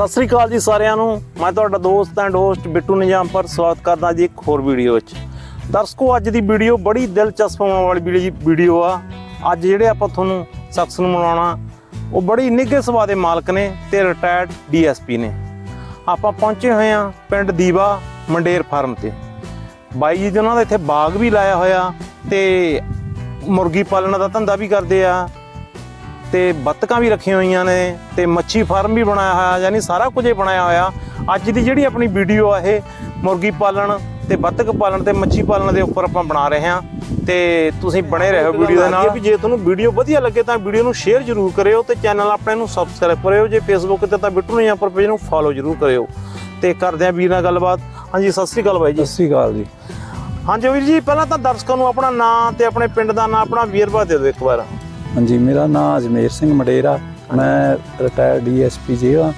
ਸਤਿ ਸ੍ਰੀ ਅਕਾਲ ਜੀ ਸਾਰਿਆਂ ਨੂੰ। ਮੈਂ ਤੁਹਾਡਾ ਦੋਸਤ ਐਂਡ ਹੋਸਟ ਬਿੱਟੂ ਨਿਜਾਮਪੁਰ ਸਵਾਗਤ ਕਰਦਾ ਜੀ ਇੱਕ ਹੋਰ ਵੀਡੀਓ ਵਿੱਚ। ਦਰਸ਼ਕੋ, ਅੱਜ ਦੀ ਵੀਡੀਓ ਬੜੀ ਦਿਲਚਸਪ ਹੋਣ ਵਾਲੀ ਵੀਡੀਓ ਵੀਡੀਓ ਆ। ਅੱਜ ਜਿਹੜੇ ਆਪਾਂ ਤੁਹਾਨੂੰ ਸ਼ਖਸ ਨੂੰ ਮਿਲਾਉਣਾ, ਉਹ ਬੜੀ ਨਿੱਘੇ ਸੁਭਾਅ ਦੇ ਮਾਲਕ ਨੇ ਤੇ ਰਿਟਾਇਰਡ ਡੀਐਸਪੀ ਨੇ। ਆਪਾਂ ਪਹੁੰਚੇ ਹੋਏ ਆ ਪਿੰਡ ਦੀਵਾ ਮੰਡੇਰ ਫਾਰਮ ਤੇ। ਬਾਈ ਜੀ ਉਹਨਾਂ ਦਾ ਇੱਥੇ ਬਾਗ ਵੀ ਲਾਇਆ ਹੋਇਆ ਤੇ ਮੁਰਗੀ ਪਾਲਣ ਦਾ ਧੰਦਾ ਵੀ ਕਰਦੇ ਆ। ਤੇ ਬੱਤਕਾਂ ਵੀ ਰੱਖੀਆਂ ਹੋਈਆਂ ਨੇ ਤੇ ਮੱਛੀ ਫਾਰਮ ਵੀ ਬਣਾਇਆ ਹੋਇਆ ਯਾਨੀ ਸਾਰਾ ਕੁਝ ਹੀ ਬਣਾਇਆ ਹੋਇਆ। ਅੱਜ ਦੀ ਜਿਹੜੀ ਆਪਣੀ ਵੀਡੀਓ ਆ ਇਹ ਮੁਰਗੀ ਪਾਲਣ ਤੇ ਬੱਤਕ ਪਾਲਣ ਤੇ ਮੱਛੀ ਪਾਲਣ ਦੇ ਉੱਪਰ ਆਪਾਂ ਬਣਾ ਰਹੇ ਹਾਂ। ਤੇ ਤੁਸੀਂ ਬਣੇ ਰਹੋ ਵੀਡੀਓ ਦੇ ਨਾਲ। ਵੀ ਜੇ ਤੁਹਾਨੂੰ ਵੀਡੀਓ ਵਧੀਆ ਲੱਗੇ ਤਾਂ ਵੀਡੀਓ ਨੂੰ ਸ਼ੇਅਰ ਜ਼ਰੂਰ ਕਰਿਓ ਤੇ ਚੈਨਲ ਆਪਣੇ ਨੂੰ ਸਬਸਕ੍ਰਾਈਬ ਕਰਿਓ। ਜੇ ਫੇਸਬੁੱਕ ਤੇ ਤਾਂ ਬਿੱਟੂ ਨਹੀਂ ਪਰ ਪੇਜ ਨੂੰ ਫੋਲੋ ਜ਼ਰੂਰ ਕਰਿਓ। ਤੇ ਕਰਦੇ ਆਂ ਵੀਰ ਨਾਲ ਗੱਲਬਾਤ। ਹਾਂਜੀ ਸਤਿ ਸ੍ਰੀ ਅਕਾਲ ਬਾਈ ਜੀ। ਸਤਿ ਸ੍ਰੀ ਅਕਾਲ ਜੀ। ਹਾਂਜੀ ਵੀਰ ਜੀ ਪਹਿਲਾਂ ਤਾਂ ਦਰਸ਼ਕਾਂ ਨੂੰ ਆਪਣਾ ਨਾਂ ਤੇ ਆਪਣੇ ਪਿੰਡ ਦਾ ਨਾਂ ਆਪਣਾ ਵੇਰਵਾ ਦੇ ਦਿਓ ਇੱਕ ਵਾਰ। ਹਾਂਜੀ ਮੇਰਾ ਨਾਮ ਅਜਮੇਰ ਸਿੰਘ ਮਡੇਰਾ ਮੈਂ ਰਿਟਾਇਰਡ ਡੀਐਸਪੀ ਜੀ ਹਾਂ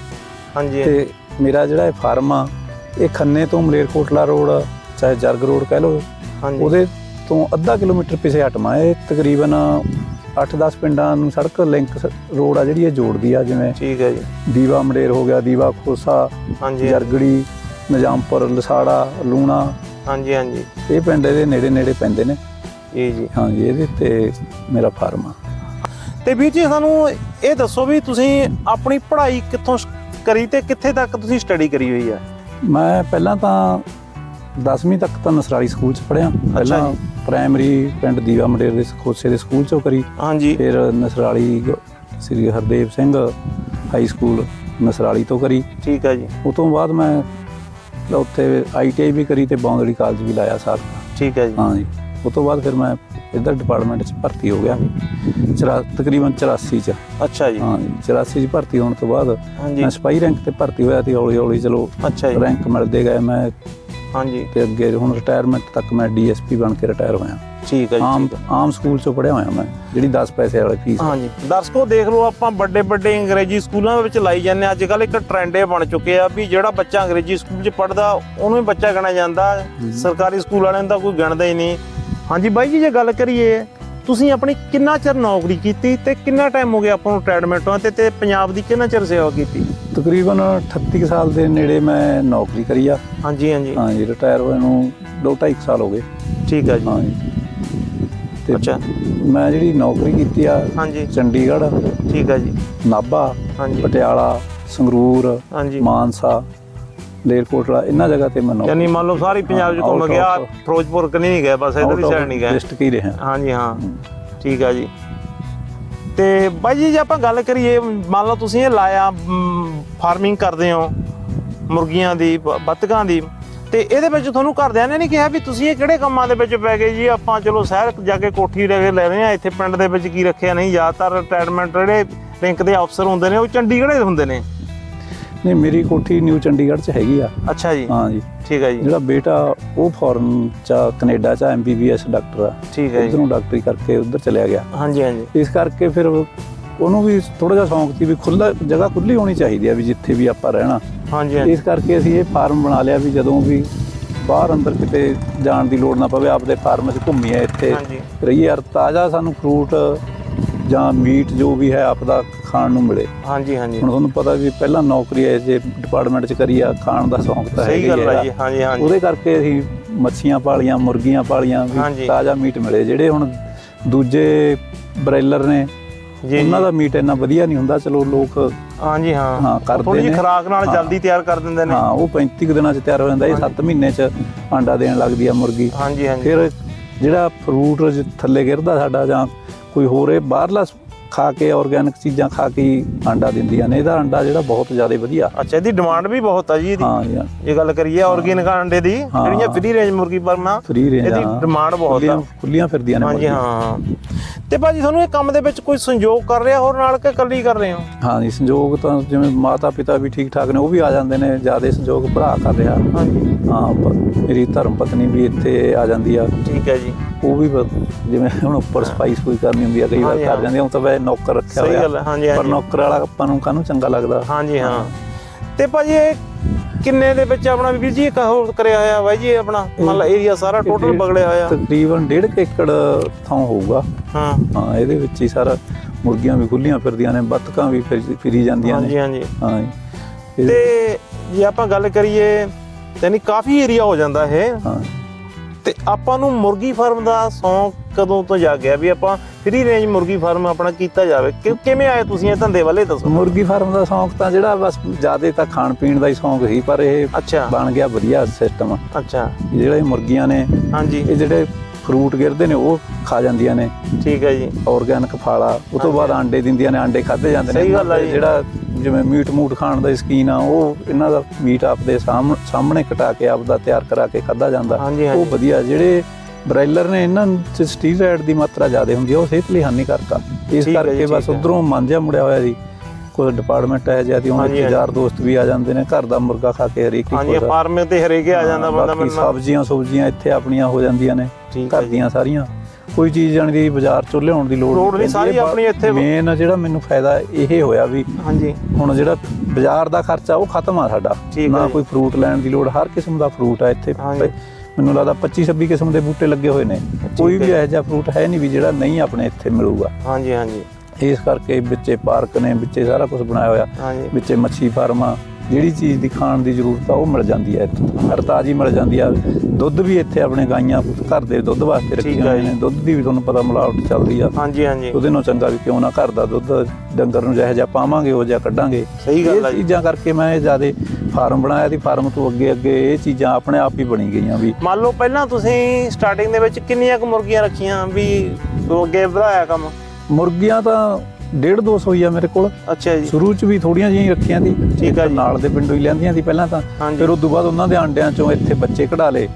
ਹਾਂਜੀ ਤੇ ਮੇਰਾ ਜਿਹੜਾ ਇਹ ਫਾਰਮ ਆ ਇਹ ਖੰਨੇ ਤੋਂ ਮਲੇਰਕੋਟਲਾ ਰੋਡ ਚਾਹੇ ਜਰਗ ਰੋਡ ਕਹਿ ਲਓ ਹਾਂਜੀ। ਉਹਦੇ ਤੋਂ ਅੱਧਾ ਕਿਲੋਮੀਟਰ ਪਿੱਛੇ ਹਟਮਾ ਇਹ ਤਕਰੀਬਨ 8-10 ਪਿੰਡਾਂ ਨੂੰ ਸੜਕ ਲਿੰਕ ਰੋਡ ਆ ਜਿਹੜੀ ਇਹ ਜੋੜਦੀ ਆ ਜਿਵੇਂ ਠੀਕ ਹੈ ਜੀ। ਦੀਵਾ ਮੰਡੇਰ ਹੋ ਗਿਆ ਦੀਵਾ ਖੋਸਾ ਹਾਂਜੀ ਜਰਗੜੀ ਨਿਜ਼ਾਮਪੁਰ ਲਸਾੜਾ ਲੂਣਾ। ਹਾਂਜੀ ਹਾਂਜੀ। ਇਹ ਪਿੰਡ ਇਹਦੇ ਨੇੜੇ ਨੇੜੇ ਪੈਂਦੇ ਨੇ। ਜੀ ਜੀ। ਹਾਂਜੀ ਇਹਦੇ ਤੇ ਮੇਰਾ ਫਾਰਮ ਆ। ਤੇ ਵੀਰ ਜੀ ਸਾਨੂੰ ਇਹ ਦੱਸੋ ਵੀ ਤੁਸੀਂ ਆਪਣੀ ਪੜ੍ਹਾਈ ਕਿੱਥੋਂ ਕਰੀ ਤੇ ਕਿੱਥੇ ਤੱਕ ਤੁਸੀਂ ਸਟੱਡੀ ਕਰੀ ਹੋਈ ਹੈ ਮੈਂ ਪਹਿਲਾਂ ਤਾਂ 10ਵੀਂ ਤੱਕ ਤਾਂ ਨਸਰਾਲੀ ਸਕੂਲ ਚ ਪੜ੍ਹਿਆ। ਪਹਿਲਾਂ। ਪ੍ਰਾਇਮਰੀ ਪਿੰਡ ਦੀਵਾ ਮੰਡੇਰ ਦੇ ਖੋਸੇ ਦੇ ਸਕੂਲ ਚੋਂ ਕਰੀ। ਹਾਂਜੀ। ਫਿਰ ਨਸਰਾਲੀ ਸ੍ਰੀ ਹਰਦੇਵ ਸਿੰਘ ਹਾਈ ਸਕੂਲ ਨਸਰਾਲੀ ਤੋਂ ਕਰੀ। ਠੀਕ ਹੈ ਜੀ। ਉਸ ਤੋਂ ਬਾਅਦ ਮੈਂ ਉੱਥੇ ਆਈਟੀਆਈ ਵੀ ਕਰੀ ਤੇ ਬੌਂਦੜੀ ਕਾਲਜ ਵੀ ਲਾਇਆ ਸਾਲ ਠੀਕ ਹੈ ਜੀ। ਹਾਂ ਜੀ। ਉਸ ਤੋਂ ਬਾਅਦ ਫਿਰ ਮੈਂ ਇੱਧਰ ਡਿਪਾਰਟਮੈਂਟ ਚ ਭਰਤੀ ਹੋ ਗਿਆ। ਚਰਾ ਤਕਰੀਬਨ 84 ਚ। ਅੱਛਾ ਜੀ। ਹਾਂ ਜੀ 84 ਚ ਭਰਤੀ ਹੋਣ ਤੋਂ ਬਾਅਦ ਹਾਂਜੀ। ਮੈਂ ਸਿਪਾਹੀ ਰੈਂਕ ਤੇ ਭਰਤੀ ਹੋਇਆ ਤੇ ਹੌਲੀ ਹੌਲੀ ਚਲੋ ਅੱਛਾ ਜੀ। ਰੈਂਕ ਮਿਲਦੇ ਗਏ ਮੈਂ। ਹਾਂਜੀ। ਤੇ ਅੱਗੇ ਹੁਣ ਰਿਟਾਇਰਮੈਂਟ ਤੱਕ ਮੈਂ ਡੀਐਸਪੀ ਬਣ ਕੇ ਰਿਟਾਇਰ ਹੋਇਆ। ਠੀਕ ਹੈ ਜੀ ਆਮ ਠੀਕ ਹੈ। ਆਮ ਸਕੂਲ ਚੋਂ ਪੜ੍ਹਿਆ ਹੋਇਆ ਮੈਂ ਜਿਹੜੀ 10 ਪੈਸੇ ਵਾਲੀ ਫੀਸ ਹਾਂਜੀ। ਦਰਸ਼ਕੋ ਦੇਖ ਲਓ ਆਪਾਂ ਵੱਡੇ ਵੱਡੇ ਅੰਗਰੇਜ਼ੀ ਸਕੂਲਾਂ ਵਿੱਚ ਲਾਈ ਜਾਂਦੇ ਹਾਂ। ਅੱਜ ਕੱਲ ਇੱਕ ਟ੍ਰੈਂਡ ਇਹ ਬਣ ਚੁੱਕਿਆ ਵੀ ਜਿਹੜਾ ਬੱਚਾ ਅੰਗਰੇਜ਼ੀ ਸਕੂਲ 'ਚ ਪੜਦਾ ਉਹਨੂੰ ਹੀ ਬੱਚਾ ਗਣਿਆ ਜਾਂਦਾ। ਸਰਕਾਰੀ ਸਕੂਲ ਵਾਲਿਆਂ ਨੂੰ ਤਾਂ ਕੋਈ ਗਿਣਦਾ ਹੀ ਨਹੀਂ। ਹਾਂਜੀ ਬਾਈ ਜੀ ਜੇ ਗੱਲ ਕਰੀਏ ਤੁਸੀਂ ਆਪਣੀ ਕਿੰਨਾ ਚਿਰ ਨੌਕਰੀ ਕੀਤੀ ਤੇ ਕਿੰਨਾ ਟਾਈਮ ਹੋ ਗਿਆ ਆਪਾਂ ਨੂੰ ਹੋਣ ਤੇ ਤੇ ਪੰਜਾਬ ਦੀ ਕਿੰਨਾ ਚਿਰ ਸੇਵਾ ਕੀਤੀ? ਤਕਰੀਬਨ 38 ਕੁ ਸਾਲ ਦੇ ਨੇੜੇ ਮੈਂ ਨੌਕਰੀ ਕਰੀ ਆ। ਹਾਂਜੀ ਹਾਂਜੀ। ਹਾਂ ਜੀ ਰਿਟਾਇਰ ਹੋਏ ਨੂੰ 2.5 ਸਾਲ ਹੋ ਗਏ। ਠੀਕ ਹੈ ਜੀ। ਹਾਂ ਜੀ ਤੇ ਅੱਛਾ। ਮੈਂ ਜਿਹੜੀ ਨੌਕਰੀ ਕੀਤੀ ਆ ਹਾਂਜੀ। ਚੰਡੀਗੜ੍ਹ ਠੀਕ ਹੈ ਜੀ। ਨਾਭਾ ਹਾਂਜੀ। ਪਟਿਆਲਾ ਸੰਗਰੂਰ ਹਾਂਜੀ। ਮਾਨਸਾ ਲੇਰਕੋਟਲਾ ਇਹਨਾਂ ਜਗ੍ਹਾ ਤੇ ਮੈਂ ਨੌਕਰੀ ਯਾਨੀ ਮੰਨ ਲਓ ਸਾਰੀ ਪੰਜਾਬ 'ਚ ਹਾਂ, ਘੁੰਮ ਗਿਆ ਫਿਰੋਜ਼ਪੁਰ ਕਨੀ ਨਹੀਂ ਗਏ ਬਸ ਇਧਰਲੀ ਸਾਈਡ ਨਹੀਂ ਗਏ ਡਿਸਟ੍ਰਿਕਟ ਹੀ ਰਿਹਾ। ਹਾਂਜੀ ਹਾਂ। ਠੀਕ ਆ ਜੀ। ਤੇ ਬਾਈ ਜੀ ਜੇ ਆਪਾਂ ਗੱਲ ਕਰੀਏ ਮੰਨ ਲਓ ਤੁਸੀਂ ਇਹ ਲਾਇਆ ਫਾਰਮਿੰਗ ਕਰਦੇ ਹੋ ਮੁਰਗੀਆਂ ਦੀ ਬੱਤਕਾਂ ਦੀ ਤੇ ਇਹਦੇ ਵਿੱਚ ਤੁਹਾਨੂੰ ਘਰਦਿਆਂ ਨੇ ਨਹੀਂ ਕਿਹਾ ਵੀ ਤੁਸੀਂ ਇਹ ਕਿਹੜੇ ਕੰਮਾਂ ਦੇ ਵਿੱਚ ਪੈ ਗਏ ਜੀ? ਆਪਾਂ ਚਲੋ ਸ਼ਹਿਰ ਜਾ ਕੇ ਕੋਠੀ ਲੈ ਕੇ ਲੈ ਰਹੇ ਆ ਇੱਥੇ ਪਿੰਡ ਦੇ ਵਿੱਚ ਕੀ ਰੱਖਿਆ ਨਹੀਂ ਜ਼ਿਆਦਾਤਰ ਰਿਟਾਇਰਮੈਂਟ ਜਿਹੜੇ ਰੈਂਕ ਦੇ ਅਫਸਰ ਹੁੰਦੇ ਨੇ ਉਹ ਚੰਡੀਗੜ੍ਹ ਦੇ ਹੁੰਦੇ ਨੇ। ਨਹੀਂ ਮੇਰੀ ਕੋਠੀ ਨਿਊ ਚੰਡੀਗੜ੍ਹ ਚ ਹੈਗੀ ਆ। ਅੱਛਾ ਜੀ। ਹਾਂ ਜੀ। ਠੀਕ ਹੈ ਜੀ। ਜਿਹੜਾ ਬੇਟਾ ਉਹ ਫੋਰਨ ਚ ਆ, ਕੈਨੇਡਾ ਚ ਐਮਬੀਬੀਐਸ ਡਾਕਟਰ ਆ। ਠੀਕ ਹੈ ਜੀ। ਉਧਰੋਂ ਡਾਕਟਰੀ ਕਰਕੇ ਉਧਰ ਚਲਿਆ ਗਿਆ। ਹਾਂਜੀ ਹਾਂਜੀ। ਇਸ ਕਰਕੇ ਫਿਰ ਉਹਨੂੰ ਵੀ ਥੋੜਾ ਜਿਹਾ ਸ਼ੌਂਕ ਸੀ ਵੀ ਖੁੱਲਾ ਜਗ੍ਹਾ ਖੁੱਲੀ ਹੋਣੀ ਚਾਹੀਦੀ ਆ ਵੀ ਜਿੱਥੇ ਵੀ ਆਪਾਂ ਰਹਿਣਾ। ਹਾਂਜੀ ਹਾਂਜੀ। ਇਸ ਕਰਕੇ ਅਸੀਂ ਇਹ ਫਾਰਮ ਬਣਾ ਲਿਆ ਵੀ ਜਦੋਂ ਵੀ ਬਾਹਰ ਅੰਦਰ ਕਿਤੇ ਜਾਣ ਦੀ ਲੋੜ ਨਾ ਪਵੇ ਆਪਦੇ ਫਾਰਮ 'ਚ ਘੁੰਮੀਏ ਇੱਥੇ। ਹਾਂਜੀ। ਰਹੀਏ। ਤਾਜ਼ਾ ਸਾਨੂੰ ਫਰੂਟ ਜਾਂ ਮੀਟ ਜੋ ਵੀ ਹੈ ਆਪਦਾ ਖਾਣ ਨੂੰ ਮਿਲੇ। ਹਾਂਜੀ ਹਾਂਜੀ। ਹੁਣ ਤੁਹਾਨੂੰ ਪਤਾ ਵੀ ਪਹਿਲਾਂ ਨੌਕਰੀ ਹੈ ਜੇ ਡਿਪਾਰਟਮੈਂਟ 'ਚ ਕਰੀ ਆ ਖਾਣ ਦਾ ਸ਼ੌਂਕ ਤਾਂ ਸਹੀ ਹੀ ਗੱਲ ਹੈ। ਜੀ ਹਾਂਜੀ ਹਾਂਜੀ। ਉਹਦੇ ਕਰਕੇ ਅਸੀਂ ਮੱਛੀਆਂ ਪਾਲੀਆਂ ਮੁਰਗੀਆਂ ਪਾਲੀਆਂ। ਵੀ ਤਾਜ਼ਾ ਮੀਟ ਮਿਲੇ। ਜਿਹੜੇ ਹੁਣ ਦੂਜੇ ਬ੍ਰਾਇਲਰ ਨੇ ਉਹਨਾਂ ਦਾ ਮੀਟ ਇੰਨਾ ਵਧੀਆ ਨਹੀਂ ਹੁੰਦਾ ਚਲੋ ਲੋਕ ਹਾਂਜੀ ਹਾਂ। ਹਾਂ, ਕਰਦੇ ਥੋੜੀ ਜਿਹੀ ਨੇ। ਖਰਾਕ ਨਾਲ। ਜਲਦੀ ਤਿਆਰ ਕਰ ਦਿੰਦੇ ਨੇ। ਹਾਂ ਉਹ 35 ਕੁ ਦਿਨਾਂ 'ਚ ਤਿਆਰ ਹੋ ਜਾਂਦਾ ਇਹ 7 ਮਹੀਨੇ 'ਚ ਆਂਡਾ ਦੇਣ ਲੱਗਦੀ ਆ ਮੁਰਗੀ। ਹਾਂਜੀ ਹਾਂਜੀ। ਫਿਰ ਜਿਹੜਾ ਫਰੂਟ ਥੱਲੇ ਗਿਰਦਾ ਸਾਡਾ ਜਾਂ ਕੋਈ ਹੋਰ ਇਹ ਬਾਹਰਲਾ ਖਾ ਕੇ ਆਰਗੈਨਿਕ ਚੀਜ਼ਾਂ ਖਾ ਕੇ ਹੀ ਆਂਡਾ ਦਿੰਦੀਆਂ ਨੇ। ਇਹਦਾ ਆਂਡਾ ਜਿਹੜਾ ਬਹੁਤ ਜ਼ਿਆਦਾ ਵਧੀਆ। ਅੱਛਾ ਇਹਦੀ ਡਿਮਾਂਡ ਵੀ ਬਹੁਤ ਆ ਜੀ ਇਹਦੀ। ਹਾਂ ਯਾਰ ਜੇ ਗੱਲ ਕਰੀਏ ਆਰਗੇਨਿਕ ਅੰਡੇ ਦੀ ਹਾਂ। ਜਿਹੜੀਆਂ ਫ੍ਰੀ ਰੇਂਜ ਮੁਰਗੀ ਫਾਰਮਾਂ ਫ੍ਰੀ ਰੇਂਜ ਇਹਦੀ ਡਿਮਾਂਡ ਬਹੁਤ ਆ। ਖੁੱਲੀਆਂ ਫਿਰਦੀਆਂ ਨੇ ਹਾਂਜੀ ਮੁਰਗੀਆਂ। ਹਾਂ। ਤੇ ਭਾਜੀ ਤੁਹਾਨੂੰ ਇਹ ਕੰਮ ਦੇ ਵਿੱਚ ਕੋਈ ਸੰਯੋਗ ਕਰ ਰਿਹਾ ਹੋਰ ਨਾਲ ਕਿ ਇਕੱਲੀ ਕਰ ਰਹੇ ਹੋ? ਹਾਂ ਜੀ ਸੰਯੋਗ ਤਾਂ ਜਿਵੇਂ ਮਾਤਾ ਪਿਤਾ ਵੀ ਠੀਕ ਠਾਕ ਨੇ ਉਹ ਵੀ ਆ ਜਾਂਦੇ ਨੇ ਜ਼ਿਆਦਾ ਸੰਯੋਗ ਭਰਾ ਕਰ ਰਿਹਾ। ਹਾਂਜੀ ਹਾਂ ਪ- ਮੇਰੀ ਧਰਮ ਪਤਨੀ ਵੀ ਇੱਥੇ ਆ ਜਾਂਦੀ ਆ। ਠੀਕ ਹੈ ਜੀ। ਉਹ ਵੀ ਬ- ਜਿਵੇਂ ਹੁਣ ਉੱਪਰ ਸਫ਼ਾਈ ਸਫੂਈ ਕਰਨੀ ਹੁੰਦੀ ਆ ਕਈ ਵਾਰ ਹਾਂਜੀ, ਕਰ। ਜਾਂਦੇ ਆ। ਉਹ ਤਾਂ ਵੈਸੇ ਨੌਕਰ ਰੱਖਿਆ ਸਹੀ ਹੋਇਆ। ਗੱਲ ਹੈ ਹਾਂਜੀ ਪਰ ਹਾਂਜੀ। ਨੌਕਰ ਵਾਲਾ ਆਪਾਂ ਨੂੰ ਕਾਹਨੂੰ ਚੰਗਾ ਲੱਗਦਾ? ਹਾਂਜੀ ਹਾਂ। ਤੇ ਭਾਜੀ ਇਹ ਕਿੰਨੇ ਦੇ ਵਿੱਚ ਆਪਣਾ ਵੀਰ ਜੀ ਇਹ ਕਹੋ ਕਰਿਆ ਹੋਇਆ ਬਾਈ ਜੀ ਇਹ ਆਪਣਾ ਮੰਨ ਲਾ ਏਰੀਆ ਸਾਰਾ ਟੋਟਲ ਬਗੜਿਆ ਹੋਇਆ। ਤਕਰੀਬਨ 1.5 ਏਕੜ ਥਾਂ ਹੋਊਗਾ। ਹਾਂ। ਹਾਂ ਇਹਦੇ ਵਿੱਚ ਹੀ ਸਾਰਾ ਮੁਰਗੀਆਂ ਵੀ ਖੁੱਲੀਆਂ ਫਿਰਦੀਆਂ ਨੇ ਬੱਤਕਾਂ ਵੀ ਫਿਰ- ਫਿਰੀ ਜਾਂਦੀਆਂ ਹਾਂਜੀ ਨੇ। ਹਾਂਜੀ ਹਾਂ ਜੀ। ਇਹ- ਤੇ ਜੇ ਆਪਾਂ ਗੱਲ ਕਰੀਏ ਯਾਨੀ ਕਾਫੀ ਏਰੀਆ ਹੋ ਜਾਂਦਾ ਇਹ। ਹਾਂ। ਤੇ ਆਪਾਂ ਨੂੰ ਮੁਰਗੀ ਫਾਰਮ ਦਾ ਸ਼ੌਂਕ ਕਦੋਂ ਤੋਂ ਜਾਗਿਆ ਵੀ ਆਪਾਂ ਫ੍ਰੀ ਰੇਂਜ ਮੁਰਗੀ ਫਾਰਮ ਆਪਣਾ ਕੀਤਾ ਜਾਵੇ? ਕਿ- ਕਿਵੇਂ ਆਏ ਤੁਸੀਂ ਇਹ ਧੰਦੇ ਵਾਲੇ? ਦੱਸੋ। ਮੁਰਗੀ ਫਾਰਮ ਦਾ ਸ਼ੌਂਕ ਤਾਂ ਜਿਹੜਾ ਬਸ ਜਿਆਦੇ ਤਾਂ ਖਾਣ ਪੀਣ ਦਾ ਹੀ ਸ਼ੌਂਕ ਸੀ ਪਰ ਇਹ ਅੱਛਾ। ਬਣ ਗਿਆ ਵਧੀਆ ਸਿਸਟਮ ਅੱਛਾ। ਜਿਹੜੇ ਮੁਰਗੀਆਂ ਨੇ ਹਾਂਜੀ। ਇਹ ਜਿਹੜੇ ਫਰੂਟ ਗਿਰਦੇ ਨੇ ਉਹ ਖਾ ਜਾਂਦੀਆਂ ਨੇ। ਠੀਕ ਹੈ ਜੀ। ਆਰਗੈਨਿਕ ਫਾਲਾ ਉਹ ਤੋਂ ਬਾਅਦ ਆਂਡੇ ਦਿੰਦੀਆਂ ਨੇ ਆਂਡੇ ਖਾਦੇ ਜਾਂਦੇ ਨੇ। ਸਹੀ ਗੱਲ ਤੇ ਜੀ। ਜਿਹੜਾ ਜਿਵੇਂ ਮੀਟ ਮੂਟ ਖਾਣ ਦਾ ਸ਼ਕੀਨ ਆ ਉਹ ਇਹਨਾਂ ਦਾ ਮੀਟ ਆਪਦੇ ਸਾਹਮ- ਸਾਹਮਣੇ ਕਟਾ ਕੇ ਆਪਦਾ ਤਿਆਰ ਕਰਾ ਕੇ ਖਾਦਾ ਜਾਂਦਾ। ਉਹ। ਵਧੀਆ ਜਿਹੜੇ ਬ੍ਰਾਇਲਰ ਨੇ ਇਹਨਾਂ ਚ ਸਟੀਰੋਇਡ ਦੀ ਮਾਤਰਾ ਜ਼ਿਆਦਾ ਹੁੰਦੀ ਆ ਉਹ ਸਿਹਤ ਲਈ ਹਾਨੀਕਾਰਕ ਆ। ਇਸ ਹੈ ਜੀ, ਕਰਕੇ ਬਸ ਹੈ। ਉਧਰੋਂ ਮਨ ਜਿਹਾ ਮੁੜਿਆ ਹੋਇਆ ਸੀ ਕੋਈ ਡਿਪਾਰਟਮੈਂਟ ਹੈ ਜਿਆਦੀ ਉਹਨਾਂ ਹਾਂਜੀ। ਯਾਰ ਦੋਸਤ ਵੀ ਆ ਜਾਂਦੇ ਨੇ ਘਰ ਦਾ ਮੁਰਗਾ ਖਾ ਕੇ ਹਰੇਕ ਹੀ ਹਾਂਜੀ। ਫਾਰਮ ਤੇ ਹਰੇਕੇ ਆ ਜਾਂਦਾ ਬੰਦਾ ਬੰਦਾ ਸਬਜ਼ੀਆਂ ਸਬਜ਼ੀਆਂ ਇੱਥੇ ਆਪਣੀਆਂ ਹੋ ਜਾਂਦੀਆਂ ਨੇ ਘਰ ਦੀਆਂ ਸਾਰੀਆਂ ਕੋਈ ਚੀਜ਼ ਜਾਣੀ ਦੀ ਬਾਜ਼ਾਰ ਚੋਂ ਲਿਆਉਣ ਦੀ ਲੋੜ ਨਹੀਂ, ਸਾਰੀ ਆਪਣੀ ਇੱਥੇ- ਮੇਨ ਜਿਹੜਾ ਮੈਨੂੰ ਫਾਇਦਾ ਇਹ ਹੋਇਆ ਵੀ ਹਾਂਜੀ ਹੁਣ ਜਿਹੜਾ ਬਾਜ਼ਾਰ ਦਾ ਖਰਚਾ ਉਹ ਖਤਮ ਆ ਸਾਡਾ ਨਾ। ਕੋਈ ਫਰੂਟ ਲੈਣ ਦੀ ਲੋੜ ਹਰ ਕਿਸਮ ਦਾ ਫਰੂਟ ਆ ਇੱਥੇ। ਮੈਨੂੰ ਲੱਗਦਾ 25 26 ਕਿਸਮ ਦੇ ਬੂਟੇ ਲੱਗੇ ਹੋਏ ਨੇ ਕੋਈ ਵੀ। ਇਹੋ ਜਿਹਾ ਫਰੂਟ ਹੈ ਨਹੀਂ ਵੀ ਜਿਹੜਾ ਨਹੀਂ ਆਪਣੇ ਇੱਥੇ ਮਿਲੂਗਾ ਹਾਂਜੀ ਹਾਂਜੀ ਇਸ ਕਰਕੇ ਵਿੱਚੇ ਪਾਰਕ ਨੇ ਵਿੱਚੇ ਸਾਰਾ ਕੁਝ ਬਣਾਇਆ ਹੋਇਆ। ਹਾਂਜੀ। ਵਿੱਚੇ ਮੱਛੀ ਫਾਰਮ ਆ। ਜਿਹੜੀ ਚੀਜ਼ ਦੀ ਖਾਣ ਦੀ ਜ਼ਰੂਰਤ ਆ ਉਹ ਮਿਲ ਜਾਂਦੀ ਹੈ ਇੱਥੇ। ਹਰ ਤਾਜ਼ੀ ਮਿਲ ਜਾਂਦੀ ਆ। ਦੁੱਧ ਵੀ ਇੱਥੇ ਆਪਣੇ ਗਾਈਆਂ ਘਰ ਦੇ ਦੁੱਧ ਵਾਸਤੇ ਰੱਖੀਆਂ ਆ ਹੋਈਆਂ ਜੀ। ਨੇ। ਦੁੱਧ ਦੀ ਵੀ ਤੁਹਾਨੂੰ ਪਤਾ ਮਿਲਾਵਟ ਚੱਲਦੀ ਆ। ਹਾਂਜੀ ਹਾਂਜੀ। ਉਹਦੇ ਨਾਲ ਚੰਗਾ ਵੀ ਕਿਉਂ ਨਾ ਘਰ ਦਾ ਦੁੱਧ ਡੰਗਰ ਨੂੰ ਜਿਹੋ ਜਿਹਾ ਪਾਵਾਂਗੇ ਉਹ ਜਿਹਾ ਕੱਢਾਂਗੇ। ਸਹੀ ਗੱਲ ਆ ਜੀ। ਚੀਜ਼ਾਂ ਕਰਕੇ ਮੈਂ ਜਿਆਦੇ ਫਾਰਮ ਬਣਾਇਆ ਦੀ ਫਾਰਮ ਤੋਂ ਅੱਗੇ ਅੱਗੇ ਇਹ ਚੀਜ਼ਾਂ ਆਪਣੇ ਆਪ ਹੀ ਬਣੀ ਗਈਆਂ ਵੀ। ਮੰਨ ਲਓ ਪਹਿਲਾਂ ਤੁਸੀਂ ਸਟਾਰਟਿੰਗ ਦੇ ਵਿੱਚ ਕਿੰਨੀਆਂ ਕੁ ਮੁਰਗੀਆਂ ਰੱਖੀਆਂ ਵੀ ਉਹ ਅੱਗੇ ਵਧਾਇਆ ਕੰਮ? ਮੁਰਗੀਆਂ ਤਾਂ 1.5 200 ਹੀ ਆ ਮੇਰੇ ਕੋਲ। ਅੱਛਾ ਜੀ। ਸ਼ੁਰੂ ਚ ਵੀ ਥੋੜੀਆਂ ਜਿਹੀਆਂ ਹੀ ਰੱਖੀਆਂ ਸੀ ਠੀਕ ਆ ਜੀ। ਨਾਲ ਦੇ ਪਿੰਡੋਂ ਹੀ ਲੈਂਦੀਆਂ ਸੀ ਪਹਿਲਾਂ ਤਾਂ। ਫਿਰ ਉਸ ਤੋਂ ਬਾਅਦ ਉਹਨਾਂ ਦੇ ਆਂਡਿਆਂ ਚੋਂ ਇੱਥੇ ਬੱਚੇ ਕਢਾ ਲਏ।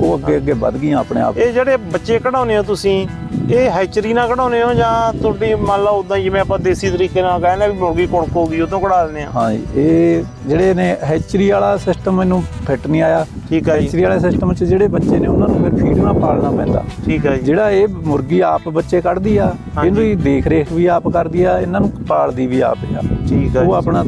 ਉਹ ਅੱਗੇ ਅੱਗੇ ਵੱਧ ਗਈਆਂ ਆਪਣੇ ਆਪ। ਇਹ ਜਿਹੜੇ ਬੱਚੇ ਕਢਾਉਨੇ ਹੋ ਤੁਸੀਂ ਇਹ ਹੈਚਰੀ ਨਾਲ ਕਢਾਉਨੇ ਹੋ ਜਾਂ ਤੁਹਾਡੀ ਮੰਨ ਲਓ ਉਦਾਂ ਜਿਵੇਂ ਆਪਾਂ ਦੇਸੀ ਤਰੀਕੇ ਨਾਲ ਕਹਿੰਦੇ ਵੀ ਮੁਰਗੀ ਕੁਣਕੋਗੀ ਉਹ ਤੋਂ ਕਢਾ ਲੈਂਦੇ ਆ? ਹਾਂ ਇਹ ਜਿਹੜੇ ਨੇ ਹੈਚਰੀ ਵਾਲਾ ਸਿਸਟਮ ਮੈਨੂੰ ਫਿੱਟ ਨਹੀਂ ਆਇਆ। ਠੀਕ ਆ ਜੀ। ਹੈਚਰੀ ਵਾਲੇ ਸਿਸਟਮ 'ਚ ਜਿਹੜੇ ਬੱਚੇ ਨੇ ਉਹਨਾਂ ਨੂੰ ਫਿਰ ਫੀਡ ਨਾਲ ਪਾਲਣਾ ਪੈਂਦਾ। ਠੀਕ ਜੀ। ਜਿਹੜਾ ਇਹ ਮੁਰਗੀ ਆਪ ਬੱਚੇ ਕੱਢਦੀ ਆ। ਇਹਨੂੰ ਹੀ ਦੇਖ ਰੇਖ ਵੀ ਆਪ ਕਰਦੀ ਆ ਇਹਨਾਂ ਨੂੰ ਪਾਲਦੀ ਵੀ ਆਪ ਆ। ਠੀਕ ਆ ਉਹ ਆਪਣਾ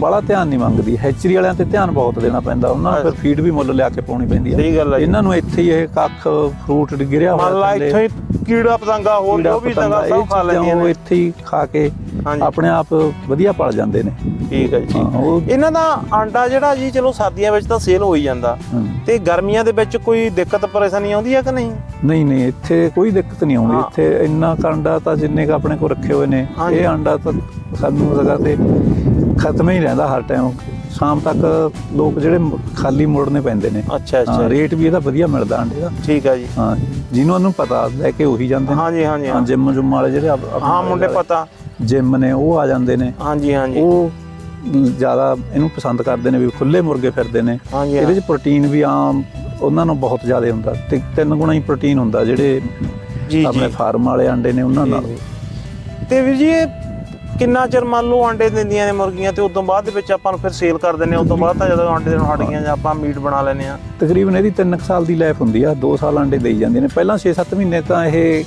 ਬੜਾ ਧਿਆਨ ਨਹੀਂ ਮੰਗਦੀ। ਹੈਚਰੀ ਵਾਲਿਆਂ ਤੇ ਧਿਆਨ ਬਹੁਤ ਦੇਣਾ ਪੈਂਦਾ। ਉਹਨਾਂ ਨੂੰ ਫਿਰ ਫੀਡ ਵੀ ਮੁੱਲ ਲਿਆ ਕੇ ਪਾਉਣੀ ਪੈਂਦੀ ਆ। ਸਹੀ ਗੱਲ ਜੀ। ਇਹਨਾਂ ਨੂੰ ਇੱਥੇ ਹੀ ਇਹ ਕੱਖ ਫਰੂਟ ਗਿਰਿਆ ਮੰਨ ਲਾ ਇੱਥੋਂ ਹੀ ਕੀੜਾ ਪਤੰਗਾ ਹੋਰ ਜੋ ਵੀ ਪਤੰਗਾ, ਸਭ ਖਾ ਲੈਂਦੀਆਂ ਨੇ। ਇੱਥੇ ਹੀ ਖਾ ਕੇ ਆਪਣੇ ਆਪ ਵਧੀਆ ਪਲ ਜਾਂਦੇ ਨੇ। ਠੀਕ ਜੀ ਹਾਂ, ਉਹ ਇਹਨਾਂ ਦਾ ਆਂਡਾ ਜਿਹੜਾ ਜੀ ਚਲੋ ਸਰਦੀਆਂ ਵਿੱਚ ਤਾਂ ਸੇਲ ਹੋ ਹੀ। ਜਾਂਦਾ। ਤੇ ਗਰਮੀਆਂ ਦੇ ਵਿੱਚ ਕੋਈ ਦਿੱਕਤ ਪਰੇਸ਼ਾਨੀ ਆਉਂਦੀ ਹੈ ਕਿ ਨਹੀਂ? ਨਹੀਂ ਨਹੀਂ ਇੱਥੇ ਕੋਈ ਦਿੱਕਤ ਨਹੀਂ ਆਉਂਦੀ। ਇੱਥੇ ਇੰਨਾ ਕੁ ਅੰਡਾ ਤਾਂ ਜਿੰਨੇ ਕ ਆਪਣੇ ਕੋਲ ਰੱਖੇ ਹੋਏ ਨੇ। ਇਹ ਅੰਡਾ ਤਾਂ ਸਾਨੂੰ ਜਗ੍ਹਾ ਤੇ ਖਤਮ ਹੀ ਰਹਿੰਦਾ ਹਰ ਟਾਈਮ ਸ਼ਾਮ ਤੱਕ ਲੋਕ ਜਿਹੜੇ ਖਾਲੀ ਮੋੜਨੇ ਪੈਂਦੇ ਨੇ। ਅੱਛਾ ਅੱਛਾ। ਰੇਟ ਵੀ ਇਹਦਾ ਵਧੀਆ ਮਿਲਦਾ ਅੰਡੇ ਦਾ। ਠੀਕ ਆ ਜੀ। ਹਾਂ ਜਿਹਨੂੰ ਨੂੰ ਪਤਾ ਲੈ ਕੇ ਉਹੀ ਜਾਂਦੇ ਨੇ। ਹਾਂਜੀ ਹਾਂਜੀ ਹਾਂ ਜਿਮ ਜੁਮ ਵਾਲੇ ਜਿਹੜੇ ਹਾਂ ਮੁੰਡੇ ਪਤਾ। ਜਿਮ ਨੇ ਉਹ ਆ ਜਾਂਦੇ ਨੇ। ਹਾਂਜੀ ਹਾਂਜੀ। ਉਹ ਜ਼ਿਆਦਾ ਇਹਨੂੰ ਪਸੰਦ ਕਰਦੇ ਨੇ ਵੀ ਖੁੱਲੇ ਮੁਰਗੇ ਫਿਰਦੇ ਨੇ। ਇਹਦੇ ਚ ਪ੍ਰੋਟੀਨ ਵੀ ਆਮ ਉਹਨਾਂ ਨੂੰ ਬਹੁਤ ਜ਼ਿਆਦਾ ਹੁੰਦਾ। ਤੇ ਤਿੰਨ ਗੁਣਾ ਹੀ ਪ੍ਰੋਟੀਨ ਹੁੰਦਾ ਜਿਹੜੇ ਆਪਣੇ ਫਾਰਮ ਵਾਲੇ ਅੰਡੇ ਨੇ ਉਹਨਾਂ ਨਾਲ। ਤੇ ਵੀਰ ਜੀ ਇਹ ਕਿੰਨਾ ਚਿਰ ਮੰਨ ਲਓ ਆਂਡੇ ਦਿੰਦੀਆਂ ਨੇ ਮੁਰਗੀਆਂ ਤੇ ਉਦੋਂ ਬਾਅਦ ਦੇ ਵਿੱਚ ਆਪਾਂ ਨੂੰ ਫਿਰ ਸੇਲ ਕਰ ਦਿੰਦੇ ਆ ਉਦੋਂ ਬਾਅਦ ਤਾਂ ਜਦੋਂ ਆਂਡੇ ਦੇਣ ਹਟ ਗਈਆਂ ਜਾਂ ਆਪਾਂ ਮੀਟ ਬਣਾ ਲੈਨੇ ਆ ਤਕਰੀਬਨ ਇਹਦੀ 3 ਸਾਲ ਦੀ ਲਾਈਫ ਹੁੰਦੀ ਆ 2 ਸਾਲ ਆਂਡੇ ਦੇਈ ਜਾਂਦੇ ਨੇ। ਪਹਿਲਾਂ 6-7 ਮਹੀਨੇ ਤਾਂ ਇਹ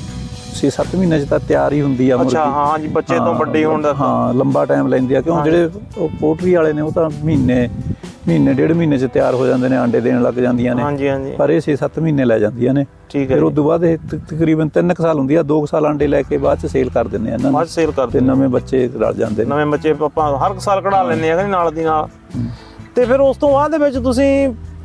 6-7 ਮਹੀਨੇ ਚ ਤਾਂ ਤਿਆਰ ਹੀ ਹੁੰਦੀ ਆ ਮੁਰਗੀ। ਅੱਛਾ ਹਾਂ ਜੀ ਬੱਚੇ ਤੋਂ ਵੱਡੇ ਹੋਣ ਦਾ ਹਾਂ ਲੰਬਾ ਟਾਈਮ ਲੈਂਦੀ ਆ ਕਿਉਂ। ਜਿਹੜੇ ਉਹ ਪੋਲਟਰੀ ਵਾਲੇ ਨੇ ਉਹ ਤਾਂ ਮਹੀਨੇ ਮਹੀਨੇ ਡੇਢ ਮਹੀਨੇ ਚ ਤਿਆਰ ਹੋ ਜਾਂਦੇ ਨੇ ਆਂਡੇ ਦੇਣ ਲੱਗ ਜਾਂਦੀਆਂ ਨੇ। ਹਾਂਜੀ ਹਾਂਜੀ। ਪਰ ਇਹ 6-7 ਮਹੀਨੇ ਲੈ ਜਾਂਦੀਆਂ ਨੇ। ਠੀਕ ਹੈ ਫਿਰ ਉਸ ਤੋਂ ਬਾਅਦ ਇਹ ਤਕਰੀਬਨ 3 ਸਾਲ ਹੁੰਦੀ ਆ 2 ਸਾਲ ਆਂਡੇ ਲੈ ਕੇ ਬਾਅਦ ਚ ਸੇਲ ਕਰ ਦਿੰਦੇ ਆ ਇਹਨਾਂ ਨੂੰ। ਬਾਅਦ ਸੇਲ ਕਰ ਤੇ ਦਿੰਦੇ ਨਵੇਂ ਬੱਚੇ ਰਲ ਜਾਂਦੇ ਨੇ। ਨਵੇਂ ਬੱਚੇ ਆਪਾਂ ਹਰ ਸਾਲ ਕਢਾ ਲੈਂਦੇ ਆ ਕਿ ਨਹੀਂ ਨਾਲ ਦੀ ਨਾਲ। ਤੇ ਫਿਰ ਉਸ ਤੋਂ ਬਾਅਦ ਦੇ ਵਿੱਚ ਤੁਸੀਂ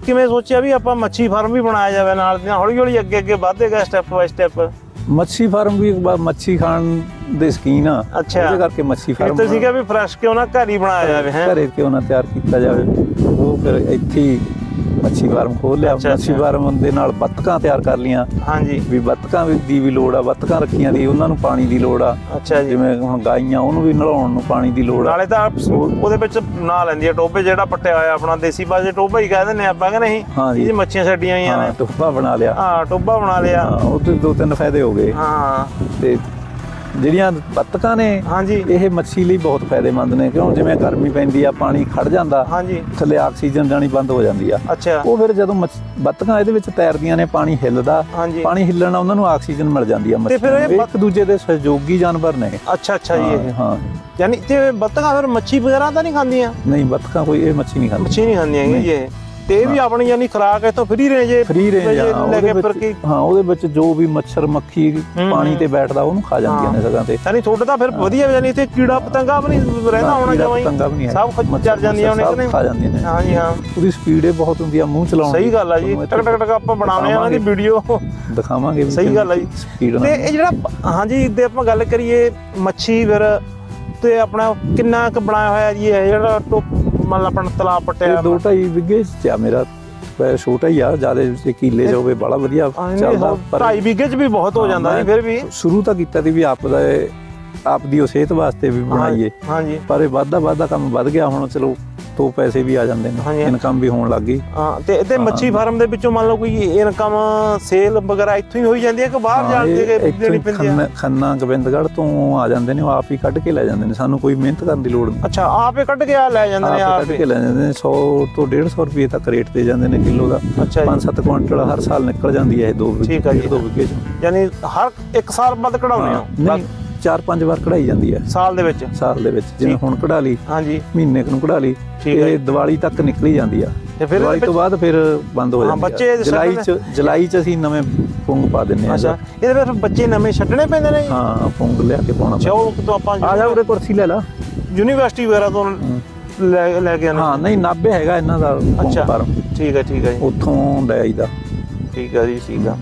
ਕਿਵੇਂ ਸੋਚਿਆ ਵੀ ਆਪਾਂ ਮੱਛੀ ਫਾਰਮ ਵੀ ਬਣਾਇਆ ਜਾਵੇ ਨਾਲ ਦੀ ਨਾਲ ਹੌਲੀ ਹੌਲੀ ਅੱਗੇ ਅੱਗੇ ਵਧੇਗਾ ਸਟੈਪ ਬਾਈ ਸਟੈਪ ਮੱਛੀ ਫਾਰਮ ਵੀ ਮੱਛੀ ਖਾਣ ਦੇ ਸ਼ਕੀਨ ਆ। ਅੱਛਾ। ਉਹਦੇ ਕਰਕੇ ਮੱਛੀ ਫਿਰ ਫਾਰਮ ਤੇ ਸੀਗਾ ਵੀ ਫਰੈਸ਼ ਕਿਉਂ ਨਾ ਘਰ ਹੀ ਬਣਾਇਆ ਜਾਵੇ ਹੈ? ਘਰੇ ਕਿਉਂ ਨਾ ਤਿਆਰ ਕੀਤਾ ਜਾਵੇ। ਉਹ ਫਿਰ ਇੱਥੇ ਹੀ ਮੱਛੀ ਫਾਰਮ ਖੋਲ ਲਿਆ ਅੱਛਾ, ਮੱਛੀ ਅੱਛਾ। ਫਾਰਮ ਦੇ ਨਾਲ ਬੱਤਕਾਂ ਤਿਆਰ ਕਰ ਲੀਆਂ ਹਾਂਜੀ। ਵੀ ਬੱਤਕਾਂ ਵੀ ਦੀ ਵੀ ਲੋੜ ਆ ਬੱਤਕਾਂ ਰੱਖੀਆਂ ਦੀ ਉਹਨਾਂ ਨੂੰ ਪਾਣੀ ਦੀ ਲੋੜ ਆ। ਅੱਛਾ ਜੀ। ਜਿਵੇਂ ਹੁਣ ਗਾਈਆਂ ਉਹਨੂੰ ਵੀ ਨਲਾਉਣ ਨੂੰ ਪਾਣੀ ਦੀ ਲੋੜ ਆ। ਨਾਲੇ ਤਾਂ ਉਹਦੇ ਵਿੱਚ ਨਾ ਲੈਂਦੀ ਆ ਟੋਬੇ ਜਿਹੜਾ ਪੱਟਿਆ ਹੋਇਆ ਆਪਣਾ ਦੇਸੀ ਬਾਜੇ ਟੋਬਾ ਹੀ ਕਹਿ ਦਿੰਦੇ ਆਪਾਂ ਕਿ ਨਹੀਂ ਹਾਂ ਜੀ। ਇਹ 'ਚ ਮੱਛੀਆਂ ਛੱਡੀਆਂ ਹੋਈਆਂ ਹਾਂ ਨੇ ਟੁੱਪਾ ਬਣਾ ਲਿਆ। ਹਾਂ ਟੋਬਾ ਬਣਾ ਲਿਆ। ਹਾਂ ਉਹ ਤੇ ਦੋ ਤਿੰਨ ਫਾਇਦੇ ਹੋ ਗਏ। ਹਾਂ। ਤੇ ਜਿਹੜੀਆਂ ਬੱਤਕਾਂ ਨੇ ਹਾਂਜੀ। ਇਹ ਮੱਛੀ ਲਈ ਬਹੁਤ ਫਾਇਦੇਮੰਦ ਨੇ ਕਿਉਂ? ਜਿਵੇਂ ਗਰਮੀ ਪੈਂਦੀ ਆ ਪਾਣੀ ਖੜ ਜਾਂਦਾ ਹਾਂਜੀ। ਥੱਲੇ ਆਕਸੀਜਨ ਜਾਣੀ ਬੰਦ ਹੋ ਜਾਂਦੀ ਆ। ਅੱਛਾ। ਉਹ ਫਿਰ ਜਦੋਂ ਮੱਛ- ਬੱਤਕਾਂ ਇਹਦੇ ਵਿੱਚ ਤੈਰਦੀਆਂ ਨੇ ਪਾਣੀ ਹਿੱਲਦਾ ਪਾਣੀ ਹਿੱਲਣ ਨਾਲ ਉਹਨਾਂ ਨੂੰ ਆਕਸੀਜਨ ਮਿਲ ਜਾਂਦੀ ਆ ਤੇ ਫਿਰ ਇਹ ਇੱਕ ਦੂਜੇ ਦੇ ਸਹਿਯੋਗੀ ਜਾਨਵਰ ਨੇ। ਅੱਛਾ ਅੱਛਾ ਜੀ ਇਹ। ਹਾਂ, ਯਾਨੀ ਤੇ ਬੱਤਖਾਂ ਫਿਰ ਮੱਛੀ ਵਗੈਰਾ ਤਾਂ ਨਹੀਂ ਖਾਂਦੀਆਂ? ਨਹੀਂ ਬੱਤਕਾਂ ਕੋਈ ਇਹ ਮੱਛੀ ਨਹੀਂ ਖਾਂਦੀ ਮੱਛੀ ਨਹੀਂ ਖਾਂਦੀਆਂ ਇਹ ਤੇ ਇਹ ਵੀ ਆਪਣੀ ਯਾਨੀ ਖੁਰਾਕ ਇੱਥੋਂ ਫ੍ਰੀ ਰੇਂਜ ਫ੍ਰੀ ਰੇਂਜ ਲੈ ਕੇ ਫਿਰ ਕੀ? ਹਾਂ ਉਹਦੇ ਵਿੱਚ ਜੋ ਵੀ ਮੱਛਰ ਮੱਖੀ ਹੂੰ, ਪਾਣੀ ਹੂੰ। ਤੇ ਬੈਠਦਾ ਉਹਨੂੰ ਖਾ ਜਾਂਦੀਆਂ ਨੇ ਸਗਾਂ ਤੇ। ਯਾਨੀ ਤੁਹਾਡੇ ਤਾਂ ਫਿਰ ਵਧੀਆ ਯਾਨੀ ਇੱਥੇ ਕੀੜਾ ਪਤੰਗਾ ਵੀ ਨਹੀਂ ਰਹਿੰਦਾ ਹੋਣਾ ਜਮਾਂ ਹੀ। ਹੈ। ਸਭ ਜਾਂਦੀਆਂ ਨੇ ਕਿ ਖਾ ਜਾਂਦੀਆਂ ਨੇ। ਹਾਂ ਜੀ ਹਾਂ। ਉਹਦੀ ਸਪੀਡ ਹੀ ਬਹੁਤ ਹੁੰਦੀ ਆ ਮੂੰਹ ਚਲਾਉਣ ਸਹੀ ਦੀ। ਗੱਲ ਆ ਜੀ। ਟਕ ਟਕ ਟਕ ਆਪਾਂ ਬਣਾਉਂਦੇ ਆ ਉਹਨਾਂ ਦੀ। ਵੀਡੀਓ ਦਿਖਾਵਾਂਗੇ ਵੀ ਸਹੀ ਗੱਲ ਆ ਜੀ। ਸਪੀਡ ਤੇ ਇਹ ਜਿਹੜਾ ਹਾਂਜੀ ਤੇ ਆਪਾਂ ਗੱਲ ਕਰੀਏ ਮੱਛੀ ਫਿਰ ਤੇ ਆਪਣਾ ਕਿੰਨਾ ਕੁ ਬਣਾਇਆ ਹੋਇਆ ਜੀ ਇਹ ਜਿਹੜਾ ਟੋਪ ਮੰਨ ਲਾ ਆਪਣਾ ਤਲਾਬ ਪੱਟਿਆ ਦੋ ਢਾਈ ਵਿਗੇ ਚ ਆ ਮੇਰਾ। ਵੈਸੇ ਛੋਟਾ ਹੀ ਆ ਜ਼ਿਆਦਾ ਕਿੱਲੇ ਚ ਹੋਵੇ ਬੜਾ ਵਧੀਆ ਚੱਲਦਾ ਪਰ ਢਾਈ ਵਿਗੇ ਚ ਵੀ ਬਹੁਤ ਹੋ ਜਾਂਦਾ ਜੀ ਫਿਰ ਵੀ। ਸ਼ੁਰੂ ਤਾਂ ਕੀਤਾ ਸੀ ਵੀ ਆਪ ਦਾ ਇਹ- ਆਪ ਦੀ ਉਹ ਸਿਹਤ ਵਾਸਤੇ ਵੀ ਬਣਾਈਏ। ਹਾਂਜੀ। ਪਰ ਇਹ ਵੱਧਦਾ ਵੱਧਦਾ ਕੰਮ ਵੱਧ ਗਿਆ ਹੁਣ ਚਲੋ ਦੋ ਪੈਸੇ ਵੀ ਆ ਜਾਂਦੇ। ਨੇ ਇਨਕਮ ਵੀ ਹੋਣ ਲੱਗ ਗਈ। ਹਾਂ ਤੇ ਤੇ ਮੱਛੀ ਫਾਰਮ ਦੇ ਵਿੱਚੋਂ ਮੰਨ ਲਓ ਕੋਈ ਇਨਕਮ ਸੇਲ ਵਗੈਰਾ ਇੱਥੋਂ ਹੀ ਹੋਈ ਜਾਂਦੀ ਹੈ ਕਿ ਬਾਹਰ ਜਾਣ ਇੱਥੋਂ ਦੇਣੀ ਹੀ ਪੈਂਦੀ ਆ ਖੰਨਾ- ਖੰਨਾ ਗੋਬਿੰਦਗੜ੍ਹ ਤੋਂ ਆ ਜਾਂਦੇ ਨੇ ਉਹ ਆਪ ਹੀ ਕੱਢ ਕੇ ਲੈ ਜਾਂਦੇ ਨੇ ਸਾਨੂੰ ਕੋਈ ਮਿਹਨਤ ਕਰਨ ਦੀ ਲੋੜ ਨਹੀਂ। ਅੱਛਾ ਆਪੇ ਕੱਢ ਕੇ ਆ ਲੈ ਜਾਂਦੇ ਨੇ ਆਪ ਹੀ ਕੱਢ ਕੇ ਲੈ ਜਾਂਦੇ ਨੇ 100 ਤੋਂ 150 ਰੁਪਏ ਤੱਕ ਰੇਟ ਤੇ ਜਾਂਦੇ ਨੇ ਕਿਲੋ ਦਾ। ਅੱਛਾ ਜੀ। 5-7 ਕੁਇੰਟਲ ਹਰ ਸਾਲ ਨਿਕਲ ਜਾਂਦੀ ਹੈ ਇਹ ਦੋ ਠੀਕ ਆ ਜੀ। ਦੋ ਚ। ਯਾਨੀ ਹਰ ਇੱਕ ਸਾਲ ਬਾਅਦ ਕਢਾਉਂਦੇ ਆ ਨਹੀਂ ਚਾਰ ਪੰਜ ਵਾਰ ਕਢਾਈ ਜਾਂਦੀ ਹੈ। ਸਾਲ ਦੇ ਵਿੱਚ? ਸਾਲ ਦੇ ਵਿੱਚ ਜਿਵੇਂ ਹੁਣ ਕਢਾ ਲਈ ਹਾਂਜੀ। ਮਹੀਨੇ ਕੁ ਨੂੰ ਕਢਾ ਲਈ ਠੀਕ ਹੈ ਇਹ ਦੀਵਾਲੀ ਤੱਕ ਨਿਕਲੀ ਜਾਂਦੀ ਆ। ਤੇ ਫਿਰ ਦੀਵਾਲੀ ਤੋਂ ਬਾਅਦ ਫਿਰ ਬੰਦ ਹੋ ਹਾਂ, ਜਾਂਦੀ ਬੱਚੇ ਆ ਜੁਲਾਈ ਚ ਜੁਲਾਈ ਚ ਅਸੀਂ ਨਵੇਂ ਪੁੰਗ ਪਾ ਦਿੰਨੇ ਆ ਅੱਛਾ। ਇਹਦੇ ਫਿਰ ਬੱਚੇ ਨਵੇਂ ਛੱਡਣੇ ਪੈਂਦੇ ਨੇ? ਹਾਂ ਪੁੰਗ ਲਿਆ ਕੇ ਪਾਉਣਾ। ਚੌਕ ਤੋਂ ਆਪਾਂ ਆ ਜਾ ਉਰੇ ਕੁਰਸੀ ਲੈ ਲਾ। ਯੂਨੀਵਰਸਿਟੀ ਵਗੈਰਾ ਤੋਂ ਲੈ ਲੈ ਕੇ ਆਉਂਦੇ। ਹਾਂ ਨਹੀਂ ਨਾਭੇ ਹੈਗਾ ਇਹਨਾਂ ਦਾ ਅੱਛਾ। ਠੀਕ ਹੈ ਠੀਕ ਹੈ ਜੀ। ਉੱਥੋਂ ਲੈ ਆਈਦਾ। ਠੀਕ ਹੈ ਜੀ ਠੀਕ ਆ।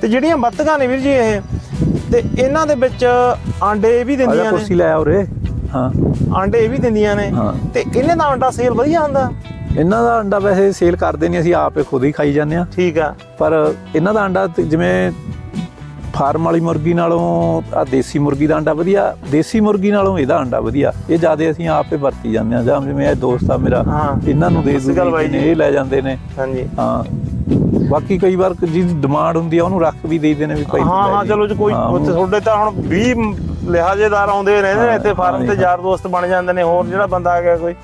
ਤੇ ਜਿਹੜੀਆਂ ਬੱਤਕਾਂ ਨੇ ਵੀਰ ਜੀ ਇਹ ਤੇ ਇਹਨਾਂ ਦੇ ਵਿੱਚ ਆਂਡੇ ਵੀ ਦਿੰਦੀਆਂ ਕੁਰਸੀ ਨੇ ਲੈ ਆ ਉਰੇ। ਹਾਂ। ਆਂਡੇ ਵੀ ਦਿੰਦੀਆਂ ਨੇ। ਹਾਂ। ਤੇ ਇਹਨਾਂ ਦਾ ਆਂਡਾ ਸੇਲ ਵਧੀਆ ਹੁੰਦਾ? ਇਹਨਾਂ ਦਾ ਅੰਡਾ ਵੈਸੇ ਸੇਲ ਕਰਦੇ ਨਹੀਂ ਅਸੀਂ ਆਪੇ ਖੁਦ ਹੀ ਖਾਈ ਜਾਂਦੇ ਆ ਠੀਕ ਆ। ਪਰ ਇਹਨਾਂ ਦਾ ਅੰਡਾ ਤੇ ਜਿਵੇਂ ਫਾਰਮ ਵਾਲੀ ਮੁਰਗੀ ਨਾਲੋਂ ਆ ਦੇਸੀ ਮੁਰਗੀ ਦਾ ਅੰਡਾ ਵਧੀਆ ਦੇਸੀ ਮੁਰਗੀ ਨਾਲੋਂ ਇਹਦਾ ਅੰਡਾ ਵਧੀਆ। ਇਹ ਜ਼ਿਆਦਾ ਅਸੀਂ ਆਪੇ ਵਰਤੀ ਜਾਂਦੇ ਆ ਜਾਂ ਜਿਵੇਂ ਇਹ ਦੋਸਤ ਆ ਮੇਰਾ ਹਾਂ। ਇਹਨਾਂ ਨੂੰ ਦੇ ਸਤਿ ਸ਼੍ਰੀ ਅਕਾਲ ਬਾਈ ਦੂਗੇ ਜੀ। ਨੇ ਇਹ ਲੈ ਜਾਂਦੇ ਨੇ। ਹਾਂਜੀ। ਹਾਂ। ਬਾਕੀ ਕਈ ਵਾਰ ਜਿਹਦੀ ਡਿਮਾਂਡ ਹੁੰਦੀ ਆ ਉਹਨੂੰ ਰੱਖ ਵੀ ਦੇਈਦੇ ਨੇ ਵੀ ਭਾਈ ਹਾਂ ਹਾਂ। ਚਲੋ ਜੀ ਕੋਈ ਉੱਥੇ ਤੁਹਾਡੇ ਤਾਂ ਹੁਣ 20 ਲਿਹਾਜ਼ੇਦਾਰ ਆਉਂਦੇ ਰਹਿੰਦੇ ਨੇ ਇੱਥੇ ਫਾਰਮ ਤੇ। ਯਾਰ ਦੋਸਤ ਬਣ ਜਾਂਦੇ ਨੇ ਹੋਰ ਜਿਹੜਾ ਬੰਦਾ ਆ ਗਿਆ ਕੋਈ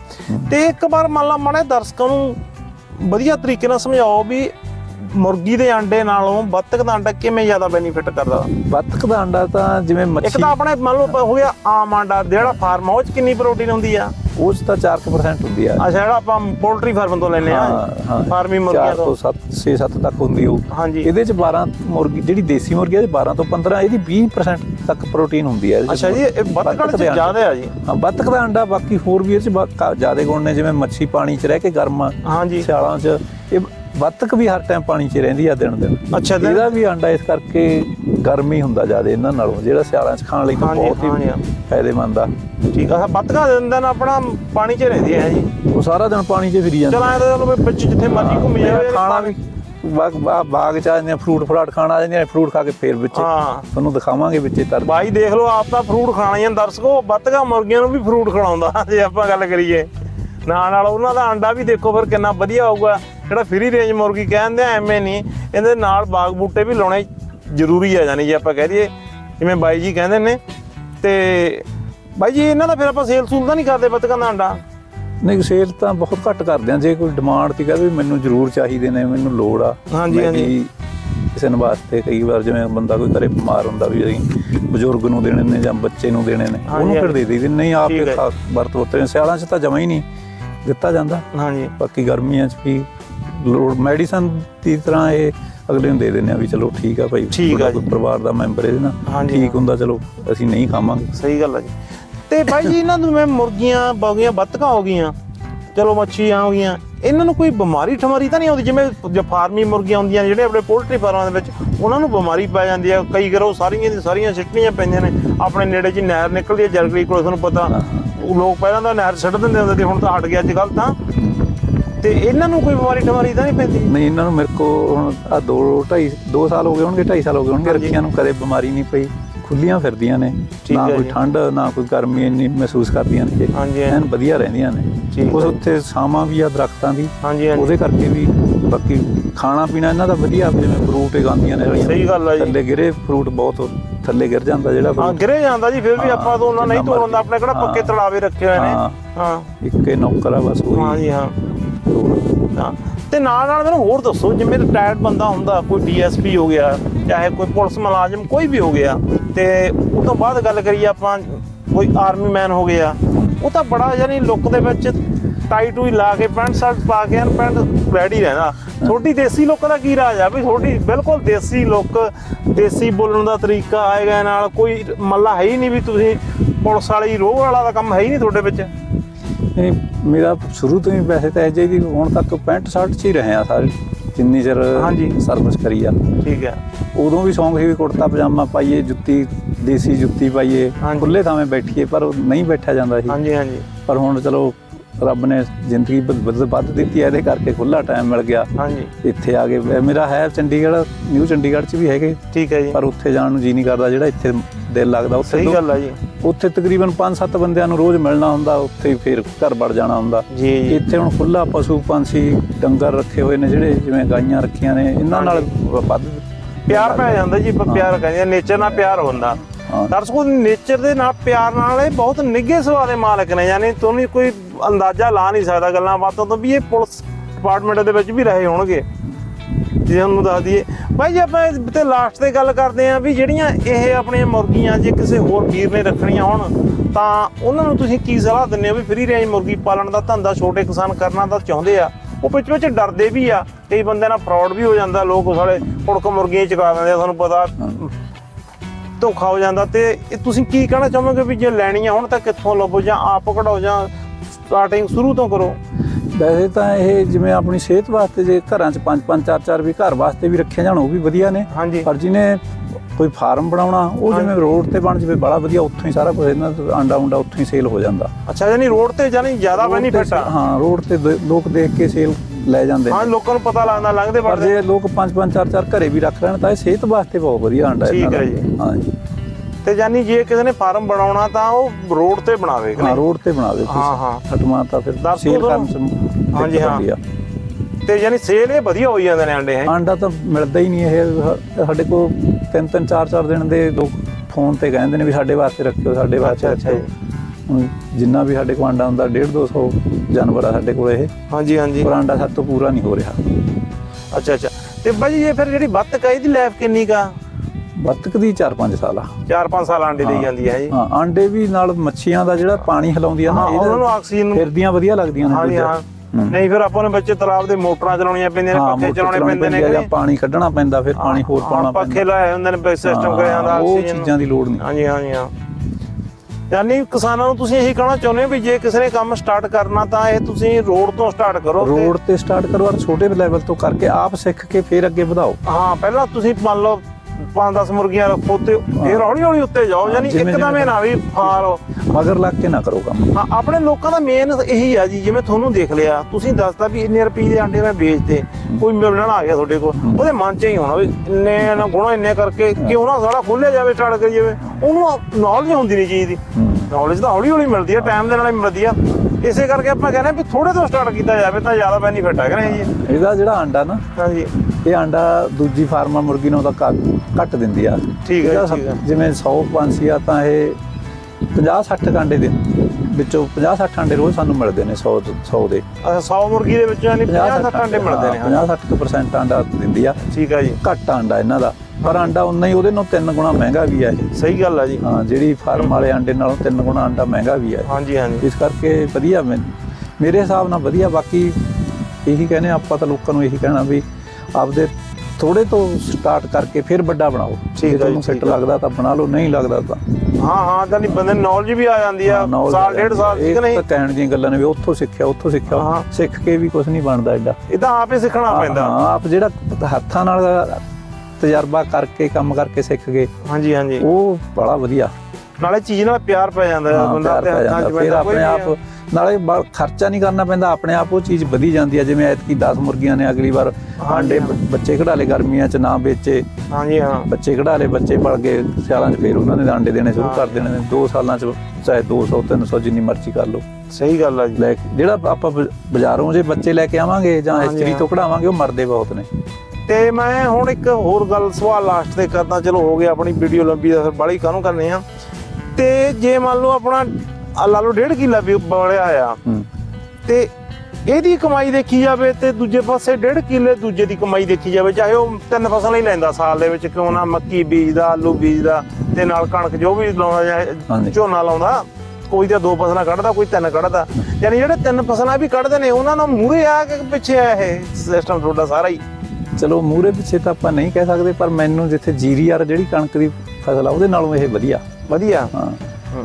ਤੇ ਇੱਕ ਵਾਰ ਮੰਨ ਲਾ ਮਾੜੇ ਦਰਸ਼ਕਾਂ ਨੂੰ ਵਧੀਆ ਤਰੀਕੇ ਨਾਲ ਸਮਝਾਓ ਵੀ ਮੁਰਗੀ ਦੇ ਆਂਡੇ ਨਾਲੋਂ ਬੱਤਖ ਦਾ ਆਂਡਾ ਕਿਵੇਂ ਜ਼ਿਆਦਾ ਬੈਨੀਫਿਟ ਕਰਦਾ? ਬੱਤਖ ਦਾ ਅੰਡਾ ਤਾਂ ਜਿਵੇਂ ਇੱਕ ਮੱਛੀ ਤਾਂ ਆਪਣੇ ਮੰਨ ਲਓ ਹੋ ਗਿਆ ਆਮ ਆਂਡਾ ਜਿਹੜਾ ਫਾਰਮ ਆ ਚ ਕਿੰਨੀ ਪ੍ਰੋਟੀਨ ਹੁੰਦੀ ਆ? 'ਚ ਤਾਂ 4% ਹੁੰਦੀ ਆ। ਅੱਛਾ ਜਿਹੜਾ ਆਪਾਂ ਪੋਲਟਰੀ ਫਾਰਮ ਤੋਂ ਲੈਨੇ ਆ ਹਾਂ ਹਾਂ। ਫਾਰਮੀ ਮੁਰਗੀਆਂ 4 ਤੋਂ ਤੋਂ। 7 6 7 ਤੱਕ ਹੁੰਦੀ ਉਹ ਹਾਂਜੀ। ਇਹਦੇ ਚ 12 ਮੁਰਗੀ ਜਿਹੜੀ ਦੇਸੀ ਮੁਰਗੀ ਹੈ 12 ਤੋਂ 15 ਇਹਦੀ 20% ਤੱਕ ਪ੍ਰੋਟੀਨ ਹੁੰਦੀ ਹੈ 'ਚ। ਅੱਛਾ ਜੀ ਇਹ ਬੱਤਖ ਚ। ਜ਼ਿਆਦਾ ਆ ਜੀ। ਹਾਂ ਬੱਤਖ ਦਾ ਅੰਡਾ ਬਾਕੀ ਹੋਰ ਵੀ ਇਹ ਚ ਜ਼ਿਆਦਾ ਗੁਣ ਨੇ ਜਿਵੇਂ ਮੱਛੀ ਪਾਣੀ ਚ ਰਹਿ ਕੇ ਗਰਮ ਆ ਹਾਂਜੀ। ਸਿਆਲਾਂ ਚ ਇਹ ਬੱਤਖ ਵੀ ਹਰ ਟਾਈਮ ਪਾਣੀ ਚ ਰਹਿੰਦੀ ਆ ਦਿਨ ਦਿਨ। ਅੱਛਾ ਇਹਦਾ ਵੀ ਅੰਡਾ ਇਸ ਕਰਕੇ ਗਰਮੀ ਹੁੰਦਾ ਜ਼ਿਆਦਾ ਇਹਨਾਂ ਨਾਲੋਂ ਜਿਹੜਾ ਸਿਆਲਾਂ ਚ ਖਾਣ ਲਈ ਤਾਂ ਹਾਂਜੀ, ਬਹੁਤ ਹਾਂਜੀ, ਹੀ ਹਾਂ। ਫਾਇਦੇਮੰਦ ਆ। ਠੀਕ ਆ ਬੱਤਖਾਂ ਦੇ ਦਿਨ ਆਪਣਾ ਪਾਣੀ 'ਚ ਰਹਿੰਦੀ ਹੈ ਜੀ। ਉਹ ਸਾਰਾ ਦਿਨ ਪਾਣੀ ਚ ਫਿਰੀ ਜਾਂਦੇ ਚਲ ਐ ਤਾਂ ਚਲੋ ਵੀ ਵਿੱਚ ਜਿੱਥੇ ਮਰਜ਼ੀ ਘੁੰਮ ਜਾਵੇ ਖਾਣਾ ਵੀ ਬਾਗ ਬਾਗ- ਬਾਗ ਚ ਆ ਜਾਂਦੇ ਫਰੂਟ ਫਰਾਟ ਖਾਣਾ ਆ ਜਾਂਦੇ ਫਰੂਟ ਖਾ ਕੇ ਫੇਰ ਵਿੱਚ ਹਾਂ। ਤੁਹਾਨੂੰ ਦਿਖਾਵਾਂਗੇ ਵਿੱਚੇ ਤਰ ਬਾਈ ਦੇਖ ਲਓ ਆਪ ਤਾਂ ਫਰੂਟ ਖਾਣਾ ਹੀ ਆ। ਦਰਸ਼ਕੋ ਬੱਤਖਾਂ ਮੁਰਗੀਆਂ ਨੂੰ ਵੀ ਫਰੂਟ ਖਿਲਾਉਂਦਾ ਜੇ ਆਪਾਂ ਗੱਲ ਕਰੀਏ। ਨਾਲ ਨਾਲ ਉਹਨਾਂ ਦਾ ਅੰਡਾ ਵੀ ਦੇਖੋ ਫਿਰ ਕਿੰਨਾ ਵਧੀਆ ਹੋਊਗਾ ਜਿਹੜਾ ਫ੍ਰੀ ਰੇਂਜ ਮੁਰਗੀ ਕਹਿੰਦੇ ਆ ਐਵੇਂ ਨਹੀਂ। ਇਹਦੇ ਨਾਲ ਬਾਗ ਬੂਟੇ ਵੀ ਲਾਉਣੇ ਜ਼ਰੂਰੀ ਆ ਜਾਨੀ ਜੇ ਆਪਾਂ ਕਹਿ ਦਈਏ ਜਿਵੇਂ ਬਾਈ ਜੀ ਕਹਿੰਦੇ ਨੇ ਤੇ ਬਾਈ ਜੀ ਇਹਨਾਂ ਦਾ ਫਿਰ ਆਪਾਂ ਸੇਲ ਸੂਲ ਤਾਂ ਨਹੀਂ ਕਰਦੇ ਬੱਤਖਾਂ ਦਾ ਅੰਡਾ? ਨਹੀਂ ਸੇਲ ਤਾਂ ਬਹੁਤ ਘੱਟ ਕਰਦੇ ਆ। ਜੇ ਕੋਈ ਡਿਮਾਂਡ ਤੀ ਕਹੇ ਵੀ ਮੈਨੂੰ ਜ਼ਰੂਰ ਚਾਹੀਦੇ ਨੇ ਮੈਨੂੰ ਲੋੜ ਆ। ਹਾਂਜੀ, ਹਾਂਜੀ। ਕਿਸੇ ਨੂੰ ਵਾਸਤੇ ਕਈ ਵਾਰ ਜਿਵੇਂ ਬੰਦਾ ਕੋਈ ਘਰੇ ਬਿਮਾਰ ਹੁੰਦਾ ਵੀ ਅਸੀਂ ਬਜ਼ੁਰਗ ਨੂੰ ਦੇਣੇ ਨੇ ਜਾਂ ਬੱਚੇ ਨੂੰ ਦੇਣੇ ਨੇ ਉਹਨੂੰ ਫਿਰ। ਦੇ ਦੇਈਦੇ। ਨਹੀਂ ਆਪ ਹੀ ਵਰਤ ਵਰਤੇ ਸਿਆਲਾਂ 'ਚ ਤਾਂ ਜਮਾ ਹੀ ਨਹੀਂ ਦਿੱਤਾ ਜਾਂਦਾ। ਹਾਂਜੀ। ਬਾਕੀ ਗਰਮੀਆਂ 'ਚ ਵੀ ਲੋੜ ਮੈਡੀਸਨ ਦੀ ਤਰ੍ਹਾਂ ਇਹ ਅਗਲੇ ਨੂੰ ਦੇ ਦਿੰਦੇ ਆ ਵੀ ਚਲੋ ਠੀਕ ਆ ਭਾਈ ਠੀਕ ਆ ਜੀ। ਪਰਿਵਾਰ ਦਾ ਮੈਂਬਰ ਇਹਦੇ ਨਾਲ ਹਾਂਜੀ, ਠੀਕ ਹਾਂ। ਹੁੰਦਾ ਚਲੋ ਅਸੀਂ ਨਹੀਂ ਖਾਵਾਂਗੇ। ਸਹੀ ਗੱਲ ਹੈ ਜੀ। ਤੇ ਬਾਈ ਜੀ ਇਹਨਾਂ ਨੂੰ ਮੈਂ ਮੁਰਗੀਆਂ ਬੋਗੀਆਂ ਬੱਤਕਾਂ ਹੋ ਗਈਆਂ। ਚਲੋ ਮੱਛੀਆਂ ਹੋ ਗਈਆਂ। ਇਹਨਾਂ ਨੂੰ ਕੋਈ ਬਿਮਾਰੀ ਠਮਾਰੀ ਤਾਂ ਨਹੀਂ ਆਉਂਦੀ? ਜਿਵੇਂ ਜੋ ਫਾਰਮੀ ਮੁਰਗੀਆਂ ਹੁੰਦੀਆਂ ਨੇ ਜਿਹੜੇ ਆਪਣੇ ਪੋਲਟਰੀ ਫਾਰਮਾਂ ਦੇ ਵਿੱਚ ਉਹਨਾਂ ਨੂੰ ਬਿਮਾਰੀ ਪੈ ਜਾਂਦੀ ਹੈ ਕਈ ਕਰੋ ਸਾਰੀਆਂ ਦੀ ਸਾਰੀਆਂ ਸਿੱਟਣੀਆਂ ਪੈਂਦੀਆਂ ਨੇ। ਆਪਣੇ ਨੇੜੇ 'ਚ ਨਹਿਰ ਨਿਕਲਦੀ ਹੈ ਜਰਗਰੀ ਕੋਲ ਤੁਹਾਨੂੰ ਪਤਾ। ਉਹ ਲੋਕ ਪਹਿਲਾਂ ਤਾਂ ਨਹਿਰ ਛੱਡ ਦਿੰਦੇ ਹੁੰਦੇ ਸੀ ਹੁਣ ਤਾਂ ਹਟ ਗਿਆ ਅੱਜ ਕੱਲ੍ਹ ਤਾਂ। ਤੇ ਇਹਨਾਂ ਨੂੰ ਕੋਈ ਬਿਮਾਰੀ ਠਮਾਰੀ ਤਾਂ ਨਹੀਂ ਪੈਂਦੀ? ਨਹੀਂ ਇਹਨਾਂ ਨੂੰ ਮੇਰੇ ਕੋ ਹੁਣ ਆ 2 2.5 2 ਸਾਲ ਹੋ ਗਏ ਹੋਣਗੇ 2.5 ਸਾਲ ਹੋ ਗਏ ਹੋਣਗੇ। ਰੱਖੀਆਂ ਨੂੰ ਕਦੇ ਬਿਮਾਰੀ ਨਹੀਂ ਪਈ। ਖੁੱਲੀਆਂ ਫਿਰਦੀਆਂ ਨੇ। ਨਾ ਕੋਈ। ਠੰਡ ਨਾ ਕੋਈ ਗਰਮੀ ਇੰਨੀ ਮਹਿਸੂਸ ਕਰਦੀਆਂ ਨੇ। ਐਨ ਵਧੀਆ ਰਹਿੰਦੀਆਂ ਨੇ। ਉਸ। ਉੱਤੇ ਛਾਵਾਂ ਵੀ ਆ ਦਰਖਤਾਂ ਦੀ ਉਹਦੇ ਕਰਕੇ ਵੀ ਬਾਕੀ ਖਾਣਾ ਪੀਣਾ ਇਹਨਾਂ ਦਾ ਵਧੀਆ ਜਿਵੇਂ ਫਰੂਟ ਉਗਾਉਂਦੀਆਂ ਨੇ ਸਹੀ ਗੱਲ ਆ ਜੀ। ਥੱਲੇ ਗਿਰੇ ਫਰੂਟ ਬਹੁਤ ਥੱਲੇ ਗਿਰ ਜਾਂਦਾ ਜਿਹੜਾ ਹਾਂ। ਗਿਰੇ ਜਾਂਦਾ ਜੀ ਫਿਰ ਵੀ ਆਪਾਂ ਤੋਂ ਉਹਨਾਂ ਨਹੀਂ ਤੋੜਦਾ ਆਪਣੇ ਕਿਹੜਾ ਪੱਕੇ। ਤੜਾਵੇ ਰੱਖੇ ਹੋਏ ਨੇ। ਹਾਂ। ਹਾਂ। ਇੱਕੇ ਨੌਕਰ ਆ ਬਸ ਉਹੀ। ਹਾਂ ਜੀ ਹਾਂ। ਹਾਂ। ਤੇ ਨਾਲ ਨਾਲ ਮੈਨੂੰ ਹੋਰ ਦੱਸੋ, ਜਿਵੇਂ ਰਿਟਾਇਰਡ ਬੰਦਾ ਹੁੰਦਾ, ਕੋਈ ਡੀਐਸਪੀ ਹੋ ਗਿਆ, ਚਾਹੇ ਕੋਈ ਪੁਲਿਸ ਮੁਲਾਜ਼ਮ, ਕੋਈ ਵੀ ਹੋ ਗਿਆ, ਤੇ ਉਹ ਤੋਂ ਬਾਅਦ ਗੱਲ ਕਰੀਏ ਆਪਾਂ, ਕੋਈ ਆਰਮੀ ਮੈਨ ਹੋ ਗਿਆ, ਉਹ ਤਾਂ ਬੜਾ ਯਾਨੀ ਲੁੱਕ ਦੇ ਵਿੱਚ ਟਾਈ ਟੂਈ ਲਾ ਕੇ ਪੈਂਟ ਸ਼ਰਟ ਪਾ ਕੇ ਐਨ ਪੈਂਟ ਰੈਡੀ ਰਹਿੰਦਾ। ਥੋੜੀ ਦੇਸੀ ਲੋਕਾਂ ਦਾ ਕੀ ਰਾਜ ਆ? ਵੀ ਥੋੜੀ ਬਿਲਕੁਲ ਦੇਸੀ ਲੋਕ ਦੇਸੀ ਬੋਲਣ ਦਾ ਤਰੀਕਾ ਆਏਗਾ ਨਾਲ, ਕੋਈ ਮੱਲਾ ਹੈ ਹੀ ਨਹੀਂ ਵੀ ਤੁਸੀਂ ਪੁਲਿਸ ਵਾਲੀ ਰੋਹ ਵਾਲਾ ਦਾ ਕੰਮ ਹੈ ਹੀ ਨਹੀਂ ਤੁਹਾਡੇ ਵਿੱਚ। ਨਹੀਂ ਮੇਰਾ ਸ਼ੁਰੂ ਤੋਂ ਹੀ ਵੈਸੇ ਤਾਂ ਐਜੇ ਦੀ ਹੁਣ ਤੱਕ ਪੈਂਟ ਸ਼ਰਟ 'ਚ ਹੀ ਰਹੇ ਆ ਸਾਰੇ ਜਿੰਨੀ ਚਿਰ ਹਾਂਜੀ। ਸਰਵਿਸ ਕਰੀ ਆ। ਠੀਕ ਹੈ ਉਦੋਂ ਵੀ ਸੌਂਗ ਸੀ ਵੀ ਕੁੜਤਾ ਪਜਾਮਾ ਪਾਈਏ ਜੁੱਤੀ ਦੇਸੀ ਜੁੱਤੀ ਪਾਈਏ। ਖੁੱਲੇ ਥਾਵੇਂ ਬੈਠੀਏ ਪਰ ਨਹੀਂ ਬੈਠਿਆ ਜਾਂਦਾ ਸੀ। ਹਾਂਜੀ ਹਾਂਜੀ। ਪਰ ਹੁਣ ਚਲੋ ਰੱਬ ਨੇ ਜ਼ਿੰਦਗੀ ਵੱਧ ਦਿੱਤੀ ਹੈ ਇਹਦੇ ਕਰਕੇ ਖੁੱਲਾ ਟਾਈਮ ਮਿਲ ਗਿਆ। ਹਾਂਜੀ। ਇੱਥੇ ਆ ਵੈ- ਮੇਰਾ ਹੈ ਚੰਡੀਗੜ੍ਹ ਨਿਊ ਚੰਡੀਗੜ੍ਹ 'ਚ ਵੀ ਹੈਗੇ। ਠੀਕ ਹੈ ਜੀ। ਪਰ ਉੱਥੇ ਜਾਣ ਨੂੰ ਜੀ ਨਹੀਂ ਕਰਦਾ ਜਿਹੜਾ ਇੱਥੇ ਦਿਲ ਲੱਗਦਾ ਉੱਥੇ ਸਹੀ ਗੱਲ ਆ ਜੀ। ਉੱਥੇ ਤਕਰੀਬਨ 5-7 ਬੰਦਿਆਂ ਨੂੰ ਰੋਜ਼ ਮਿਲਣਾ ਹੁੰਦਾ ਉੱਥੇ ਹੀ ਫਿਰ ਘਰ ਵੜ ਜਾਣਾ ਹੁੰਦਾ। ਜੀ ਇੱਥੇ ਹੁਣ ਖੁੱਲਾ ਪਸ਼ੂ ਪੰਛੀ ਡੰਗਰ ਰੱਖੇ ਹੋਏ ਨੇ ਜਿਹੜੇ ਜਿਵੇਂ ਗਾਈਆਂ ਰੱਖੀਆਂ ਨੇ ਇਹਨਾਂ ਨਾਲ ਵੱਧ ਪਿਆਰ ਪੈ ਜਾਂਦਾ ਜੀ ਪਿਆਰ ਕਹਿੰਦੇ ਨੇਚਰ ਨਾਲ ਪਿਆਰ ਹੁੰਦਾ। ਦਰਸ਼ਕੋ ਨੇਚਰ ਦੇ ਨਾਲ ਪਿਆਰ ਨਾਲ ਇਹ ਬਹੁਤ ਨਿੱਘੇ ਸੁਭਾਅ ਦੇ ਮਾਲਕ ਨੇ ਯਾਨੀ ਤੁਹਾਨੂੰ ਕੋਈ ਅੰਦਾਜ਼ਾ ਲਾ ਨਹੀਂ ਸਕਦਾ ਗੱਲਾਂ ਬਾਤਾਂ ਤੋਂ ਵੀ ਇਹ ਪੁਲਿਸ ਡਿਪਾਰਟਮੈਂਟ ਦੇ ਵਿੱਚ ਵੀ ਰਹੇ ਹੋਣਗੇ। ਜੇ ਦੱਸ ਦਈਏ। ਭਾਈ ਜੇ, ਆਪਾਂ ਇਹ ਤੇ ਲਾਸਟ ਤੇ ਗੱਲ ਕਰਦੇ ਆਂ ਵੀ ਜਿਹੜੀਆਂ ਇਹ ਆਪਣੀਆਂ ਮੁਰਗੀਆਂ ਜੇ ਕਿਸੇ ਹੋਰ ਵੀਰ ਨੇ ਰੱਖਣੀਆਂ ਹੋਣ, ਤਾਂ ਉਹਨਾਂ ਨੂੰ ਤੁਸੀਂ ਕੀ ਸਲਾਹ ਦਿੰਦੇ ਹੋ ਵੀ ਫ੍ਰੀ ਰੇਂਜ ਮੁਰਗੀ ਪਾਲਣ ਦਾ ਧੰਦਾ ਛੋਟੇ ਕਿਸਾਨ ਕਰਨਾ ਤਾਂ ਚਾਹੁੰਦੇ ਆ। ਉਹ ਵਿੱਚ ਵਿੱਚ ਡਰਦੇ ਵੀ ਆ, ਕਈ ਬੰਦੇ ਨਾਲ ਫਰਾਡ ਵੀ ਹੋ ਜਾਂਦਾ, ਲੋਕ ਸਾਲੇ ਕੁੜਕ ਮੁਰਗੀਆਂ ਚਕਾ ਦਿੰਦੇ ਆ, ਤੁਹਾਨੂੰ ਪਤਾ ਧੋਖਾ ਹੋ ਜਾਂਦਾ ਤੇ ਇਹ ਤੁਸੀਂ ਕੀ ਕਹਿਣਾ ਚਾਹੋਗੇ ਵੀ ਜੇ ਲੈਣੀਆਂ ਹੋਣ ਤਾਂ ਕਿੱਥੋਂ ਲੱਭੋ ਜਾਂ ਆਪ ਕਢਾਓ ਜਾਂ ਸਟਾਰਟਿੰਗ ਸ਼ੁਰੂ ਤੋਂ ਕਰੋ? ਵੈਸੇ ਤਾਂ ਇਹ ਜਿਵੇਂ ਆਪਣੀ ਸਿਹਤ ਵਾਸਤੇ ਜੇ ਘਰਾਂ 'ਚ ਪੰਜ ਪੰਜ ਚਾਰ ਚਾਰ ਵੀ ਘਰ ਵਾਸਤੇ ਵੀ ਰੱਖੇ ਜਾਣ ਉਹ ਵੀ ਵਧੀਆ ਨੇ। ਹਾਂਜੀ। ਪਰ ਜਿਹਨੇ ਕੋਈ ਫਾਰਮ ਬਣਾਉਣਾ ਉਹ ਜਿਵੇਂ ਰੋਡ ਤੇ ਬਣ ਜਵੇ ਬੜਾ ਵਧੀਆ ਉੱਥੋਂ ਹੀ ਸਾਰਾ ਕੁਝ ਇਹਨਾਂ ਆਂਡਾ ਉਂਡਾ ਉੱਥੋਂ ਹੀ ਸੇਲ ਹੋ ਜਾਂਦਾ। ਅੱਛਾ ਯਾਨੀ ਰੋਡ ਤੇ ਜਾਨੀ ਜ਼ਿਆਦਾ ਬੈਨੀਫਿਟ ਆ। ਹਾਂ ਰੋਡ ਤੇ ਲੋਕ ਦੇਖ ਕੇ ਸੇਲ ਲੈ ਜਾਂਦੇ ਹਾਂ ਲੋਕਾਂ ਨੂੰ ਪਤਾ ਲੱਗਦਾ ਲੰਘਦੇ ਪਰ ਵੜਦੇ। ਜੇ ਲੋਕ ਪੰਜ ਪੰਜ ਚਾਰ ਚਾਰ ਘਰੇ ਵੀ ਰੱਖ ਲੈਣ ਤਾਂ ਇਹ ਸਿਹਤ ਵਾਸਤੇ ਬਹੁਤ ਵਧੀਆ ਆਂਡਾ ਠੀਕ ਇਹਨਾਂ ਹੈ। ਜੀ। ਹਾਂ ਜੀ ਤੇ ਜਾਨੀ ਜੇ ਕਿਸੇ ਨੇ ਫਾਰਮ ਬਣਾਉਣਾ ਤਾਂ ਉਹ ਰੋਡ ਤੇ ਬਣਾਵੇ ਹਾਂ? ਰੋਡ ਤੇ ਬਣਾਵੇ ਹਾਂ ਹਾਂ। ਖਟਮਾ ਤਾਂ ਫਿਰ ਸੇਲ ਕਰਨ। ਚ ਹਾਂਜੀ, ਹਾਂ। ਤੇ ਜਾਨੀ ਸੇਲ ਇਹ ਵਧੀਆ ਹੋਈ ਜਾਂਦੇ ਨੇ ਆਂਡੇ ਹੈ? ਆਂਡਾ ਤਾਂ ਮਿਲਦਾ ਹੀ ਨਹੀਂ ਇਹ ਹ- ਸਾਡੇ ਕੋਲ ਤਿੰਨ ਤਿੰਨ ਚਾਰ ਚਾਰ ਦਿਨ ਦੇ ਲੋਕ ਫੋਨ ਤੇ ਕਹਿੰਦੇ ਨੇ ਵੀ ਸਾਡੇ ਵਾਸਤੇ ਰੱਖਿਓ ਸਾਡੇ ਵਾਸਤੇ ਰੱਖਿਓ। ਜਿੰਨਾ ਵੀ ਸਾਡੇ ਕੋਲ ਆਂਡਾ ਹੁੰਦਾ 1.5 200 ਜਾਨਵਰ ਆ ਸਾਡੇ ਕੋਲ ਇਹ। ਹਾਂਜੀ ਹਾਂਜੀ। ਪਰ ਆਂਡਾ ਸਾਡੇ ਤੋਂ ਪੂਰਾ ਨਹੀਂ ਹੋ ਰਿਹਾ। ਅੱਛਾ ਅੱਛਾ। ਤੇ ਬਾਜੀ ਇਹ ਫਿਰ ਜਿਹੜੀ ਬੱਤਕ ਇਹਦੀ ਲਾਈਫ ਕਿੰਨੀ ਕਾ ਬੱਤਕ ਦੀ 4-5 ਸਾਲ ਆ। 4-5 ਸਾਲ ਆਂਡੇ ਦੇਈ ਜਾਂਦੀ ਹੈ ਜੀ ਹਾਂ ਆਂਡੇ ਵੀ ਨਾਲ ਮੱਛੀਆਂ ਦਾ ਜਿਹੜਾ ਪਾਣੀ ਹਿਲਾਉਂਦੀ ਆ ਨਾ ਉਹਨਾਂ ਨੂੰ ਆਕਸੀਜਨ ਨੂੰ ਫਿਰਦੀਆਂ ਵਧੀਆ ਲੱਗਦੀਆਂ ਨੇ। ਹਾਂ ਹੂੰ। ਨਹੀਂ ਫਿਰ ਆਪਾਂ ਨੂੰ ਬੱਚੇ ਤਲਾਬ ਦੇ ਮੋਟਰਾਂ ਚਲਾਉਣੀਆਂ ਪੈਂਦੀਆਂ ਨੇ ਪੱਖੇ ਚਲਾਉਣੇ ਪੈਂਦੇ ਨੇ ਜਾਂ? ਪਾਣੀ ਕੱਢਣਾ ਪੈਂਦਾ ਫਿਰ ਪਾਣੀ ਹੋਰ ਪਾਉਣਾ ਪੱਖੇ ਪੈਂਦਾ। ਲਾਏ ਹੁੰਦੇ ਨੇ ਸਿਸਟਮ ਕਰਿਆ ਜਾਂਦਾ ਹਾਂ, ਉਹ ਚੀਜ਼ਾਂ ਦੀ ਲੋੜ ਨਹੀਂ। ਹਾਂਜੀ ਹਾਂਜੀ ਹਾਂ ਯਾਨੀ ਕਿਸਾਨਾਂ ਨੂੰ ਤੁਸੀਂ ਇਹੀ ਕਹਿਣਾ ਚਾਹੁੰਦੇ ਹੋ ਵੀ ਜੇ ਕਿਸੇ ਨੇ ਕੰਮ ਸਟਾਰਟ ਕਰਨਾ ਤਾਂ ਇਹ ਤੁਸੀਂ ਰੋਡ ਤੋਂ ਸਟਾਰਟ ਕਰੋ ਰੋਡ ਤੇ ਸਟਾਰਟ ਕਰੋ ਔਰ ਛੋਟੇ ਲੈਵਲ ਤੋਂ ਕਰਕੇ ਆਪ ਸਿੱਖ ਕੇ ਫਿਰ ਅੱਗੇ ਵਧਾਓ। ਹਾਂ ਪਹਿਲਾਂ ਤੁਸੀਂ ਮੰਨ ਲਓ 5-10 ਮੁਰਗੀਆਂ ਰੱਖੋ ਤੇ ਫਿਰ ਹੌਲੀ ਹੌਲੀ ਉੱਤੇ ਜਾਓ ਯਾਨੀ ਇੱਕਦਮ ਇਹ ਨਾ ਵੀ ਫਾਲੋ ਮਗਰ ਲੱਗ ਕੇ ਨਾ ਕਰੋ ਕੰਮ। ਹਾਂ ਆਪਣੇ ਲੋਕਾਂ ਦਾ ਮੇਨ ਇਹੀ ਆ ਜੀ ਜਿਵੇਂ ਤੁਹਾਨੂੰ ਦੇਖ ਲਿਆ ਤੁਸੀਂ ਦੱਸਤਾ ਵੀ ਇੰਨੇ ਰੁਪਏ ਦੇ ਆਂਡੇ ਮੈਂ ਵੇਚਦੇ ਕੋਈ ਮਿਲਣ ਆ ਗਿਆ ਤੁਹਾਡੇ ਕੋਲ ਉਹਦੇ ਮਨ 'ਚ ਹੀ ਹੋਣਾ ਵੀ ਇੰਨੇ ਨਾ ਗੁਣਾ ਇੰਨੇ ਕਰਕੇ ਕਿਉਂ ਨਾ ਸਾਰਾ ਖੋਲਿਆ ਜਾਵੇ ਸਟਾਰਟ ਕਰੀ ਜਾਵੇ। ਉਹਨੂੰ ਨੌਲੇਜ ਹੁੰਦੀ ਨਹੀਂ ਚੀਜ਼ ਦੀ। ਨੌਲੇਜ ਤਾਂ ਹੌਲੀ ਹੌਲੀ ਮਿਲਦੀ ਹੈ। ਟਾਈਮ ਦੇ ਨਾਲ ਹੀ ਮਿਲਦੀ ਆ। ਇਸੇ ਕਰਕੇ ਆਪਾਂ ਕਹਿੰਦੇ ਵੀ ਥੋੜੇ ਤੋਂ ਸਟਾਰਟ ਕੀਤਾ ਜਾਵੇ ਤਾਂ ਜ਼ਿਆਦਾ ਬੈਨੀਫਿਟ ਹੈ ਕਿ ਨਹੀਂ ਜੀ? ਇਹਦਾ ਜਿਹੜਾ ਆਂਡਾ ਨਾ ਹਾਂਜੀ ਇਹ ਆਂਡਾ ਦੂਜੀ ਫਾਰਮਾ ਮੁਰਗੀ ਨਾਲੋਂ ਤਾਂ ਘੱਟ- ਦਿੰਦੀ ਆ। ਠੀਕ ਹੈ। ਜਿਵੇਂ 100 ਪੰਛੀ ਆ ਤਾਂ ਇਹ 50 60 ਆਂਡੇ ਦੇ ਵਿੱਚੋਂ 50 60 ਆਂਡੇ ਰੋਜ਼ ਸਾਨੂੰ ਮਿਲਦੇ ਨੇ 100 100 ਦੇ। ਅੱਛਾ 100 ਮੁਰਗੀ ਦੇ ਵਿੱਚੋਂ ਯਾਨੀ 50 60 ਆਂਡੇ ਮਿਲਦੇ ਨੇ ਹਾਂ। 50 60% ਆਂਡਾ ਦਿੰਦੀ ਆ। ਠੀਕ ਆ ਜੀ। ਘੱਟ ਆਂਡਾ ਇਹਨਾਂ ਦਾ। ਪਰ ਆਂਡਾ ਉਨਾ ਹੀ ਉਹਦੇ ਨਾਲੋਂ ਤਿੰਨ ਗੁਣਾ ਮਹਿੰਗਾ ਵੀ ਇਹ। ਸਹੀ ਗੱਲ ਆ ਜੀ। ਹਾਂ ਜਿਹੜੀ ਫਾਰਮ ਵਾਲੇ ਆਂਡੇ ਨਾਲੋਂ ਤਿੰਨ ਗੁਣਾ ਆਂਡਾ ਮਹਿੰਗਾ ਵੀ ਇਹ। ਹਾਂਜੀ ਹਾਂਜੀ। ਇਸ ਕਰਕੇ ਵਧੀਆ ਮੈਂ- ਮੇਰੇ ਹਿਸਾਬ ਨਾਲ ਵਧੀਆ ਬਾਕੀ ਇਹੀ ਕਹਿੰਦੇ ਆਪਾਂ ਤਾਂ ਲੋਕਾਂ ਨੂੰ ਇਹੀ ਕਹਿਣਾ ਵੀ ਆਪਦੇ ਥੋੜੇ ਤੋਂ ਸਟਾਰਟ ਕਰਕੇ ਫਿਰ ਵੱਡਾ ਬਣਾਓ। ਠੀਕ ਹੈ ਜੇ ਫਿੱਟ ਹੈ। ਲੱਗਦਾ ਤਾਂ ਬਣਾ ਲਓ ਨਹੀਂ ਲੱਗਦਾ ਤਾਂ। ਹਾਂ ਹਾਂ ਤਾਂ ਨਹੀਂ ਬੰਦੇ ਨੌਲੇਜ ਵੀ ਆ ਜਾਂਦੀ ਆ। ਸਾਲ ਡੇਢ ਸਾਲ ਠੀਕ ਨਹੀਂ? ਤਾਂ ਕਹਿਣ ਦੀਆਂ ਗੱਲਾਂ ਨੇ ਵੀ ਉੱਥੋਂ ਸਿੱਖਿਆ ਉੱਥੋਂ ਸਿੱਖਿਆ। ਹਾਂ। ਸਿੱਖ ਕੇ ਵੀ ਕੁਝ ਨਹੀਂ ਬਣਦਾ ਐਡਾ ਇਹ ਤਾਂ ਆਪੇ ਸਿੱਖਣਾ ਪੈਂਦਾ। ਹਾਂ ਆਪ ਜਿਹੜਾ ਹੱਥਾਂ ਨਾਲ ਤਜਰਬਾ ਕਰਕੇ ਕੰਮ ਕਰਕੇ ਸਿੱਖ ਗਏ। ਹਾਂਜੀ ਹਾਂਜੀ। ਉਹ ਬੜਾ ਵਧੀਆ। ਨਾਲੇ ਚੀਜ਼ ਨਾਲ ਪਿਆਰ ਪੈ ਜਾਂਦਾ ਬੰਦਾ ਤੇ ਹੱਥਾਂ 'ਚ ਫਿਰ ਆਪਣੇ ਆਪ ਨਾਲੇ ਖਰਚਾ ਨਹੀਂ ਕਰਨਾ ਪੈਂਦਾ ਆਪਣੇ ਆਪ ਉਹ ਚੀਜ਼ ਵਧੀ ਜਾਂਦੀ ਹੈ ਜਿਵੇਂ ਐਤਕੀ 10 ਮੁਰਗੀਆਂ ਨੇ ਅਗਲੀ ਵਾਰ ਆਂਡੇ ਬੱਚੇ ਕਢਾ ਲਏ ਗਰਮੀਆਂ 'ਚ ਨਾ ਵੇਚੇ। ਹਾਂਜੀ ਹਾਂ। ਬੱਚੇ ਕਢਾ ਲਏ ਬੱਚੇ ਪਲ ਗਏ ਸਿਆਲਾਂ 'ਚ ਫਿਰ ਉਹਨਾਂ ਨੇ ਆਂਡੇ ਦੇਣੇ ਸ਼ੁਰੂ। ਕਰ ਦੇਣੇ ਨੇ। 2 ਸਾਲਾਂ 'ਚ ਚਾਹੇ 200 300 ਜਿੰਨੀ ਮਰਜ਼ੀ ਕਰ ਲਓ। ਸਹੀ ਗੱਲ ਆ ਜੀ। ਲੈ ਜਿਹੜਾ ਆਪਾਂ ਬਾਜ਼ਾਰੋਂ ਜੇ ਬੱਚੇ ਲੈ ਕੇ ਆਵਾਂਗੇ ਜਾਂ ਹਾਂ। ਤੋਂ ਕਢਾਵਾਂਗੇ ਉਹ ਮਰਦੇ ਬਹੁਤ ਨੇ। ਤੇ ਮੈਂ ਹੁਣ ਇੱਕ ਹੋਰ ਗੱਲ ਸਵਾਲ ਲਾਸਟ ਤੇ ਕਰਦਾ। ਚਲੋ ਹੋ ਗਿਆ ਆਪਣੀ ਵੀਡੀਓ ਲੰਬੀ ਦਾ ਫਿਰ ਬਾਲੀ ਕਾਹਨੂੰ ਕਰਨੇ ਆ? ਤੇ ਜੇ ਮੰਨ ਲਓ ਆਪਣਾ ਲਾ ਲਓ ਡੇਢ ਕਿੱਲਾ ਵੀ ਬੜਿਆ ਆ। ਤੇ ਇਹਦੀ ਕਮਾਈ ਦੇਖੀ ਜਾਵੇ ਤੇ ਦੂਜੇ ਪਾਸੇ ਡੇਢ ਕਿੱਲੇ ਦੂਜੇ ਦੀ ਕਮਾਈ ਦੇਖੀ ਜਾਵੇ ਚਾਹੇ ਉਹ ਤਿੰਨ ਫਸਲਾਂ ਹੀ ਲੈਂਦਾ ਸਾਲ ਦੇ ਵਿੱਚ ਕਿਉਂ ਨਾ ਮੱਕੀ ਬੀਜਦਾ ਆਲੂ ਬੀਜਦਾ ਤੇ ਨਾਲ ਕਣਕ ਜੋ ਵੀ ਲਾਉਂਦਾ ਜਾਂ। ਝੋਨਾ ਲਾਉਂਦਾ ਕੋਈ ਤਾਂ ਦੋ ਫਸਲਾਂ ਕੱਢਦਾ ਕੋਈ ਤਿੰਨ ਕੱਢਦਾ। ਯਾਨੀ ਜਿਹੜੇ ਤਿੰਨ ਫਸਲਾਂ ਵੀ ਕੱਢਦੇ ਨੇ ਉਹਨਾਂ ਨੂੰ ਮੂਰੇ ਆ ਕੇ ਪਿੱਛੇ ਆ ਇਹ ਸਿਸਟਮ ਤੁਹਾਡਾ ਸਾਰਾ ਹੀ। ਚਲੋ ਮੂਰੇ ਪਿੱਛੇ ਤਾਂ ਆਪਾਂ ਨਹੀਂ ਕਹਿ ਸਕਦੇ ਪਰ ਮੈਨੂੰ ਜਿੱਥੇ ਜੀਰੀ ਯਾਰ ਜਿਹੜੀ ਕਣਕ ਦੀ ਫਸਲ ਆ ਉਹਦੇ ਨਾਲੋਂ ਇਹ ਵਧੀਆ। ਵਧੀਆ? ਹਾਂ।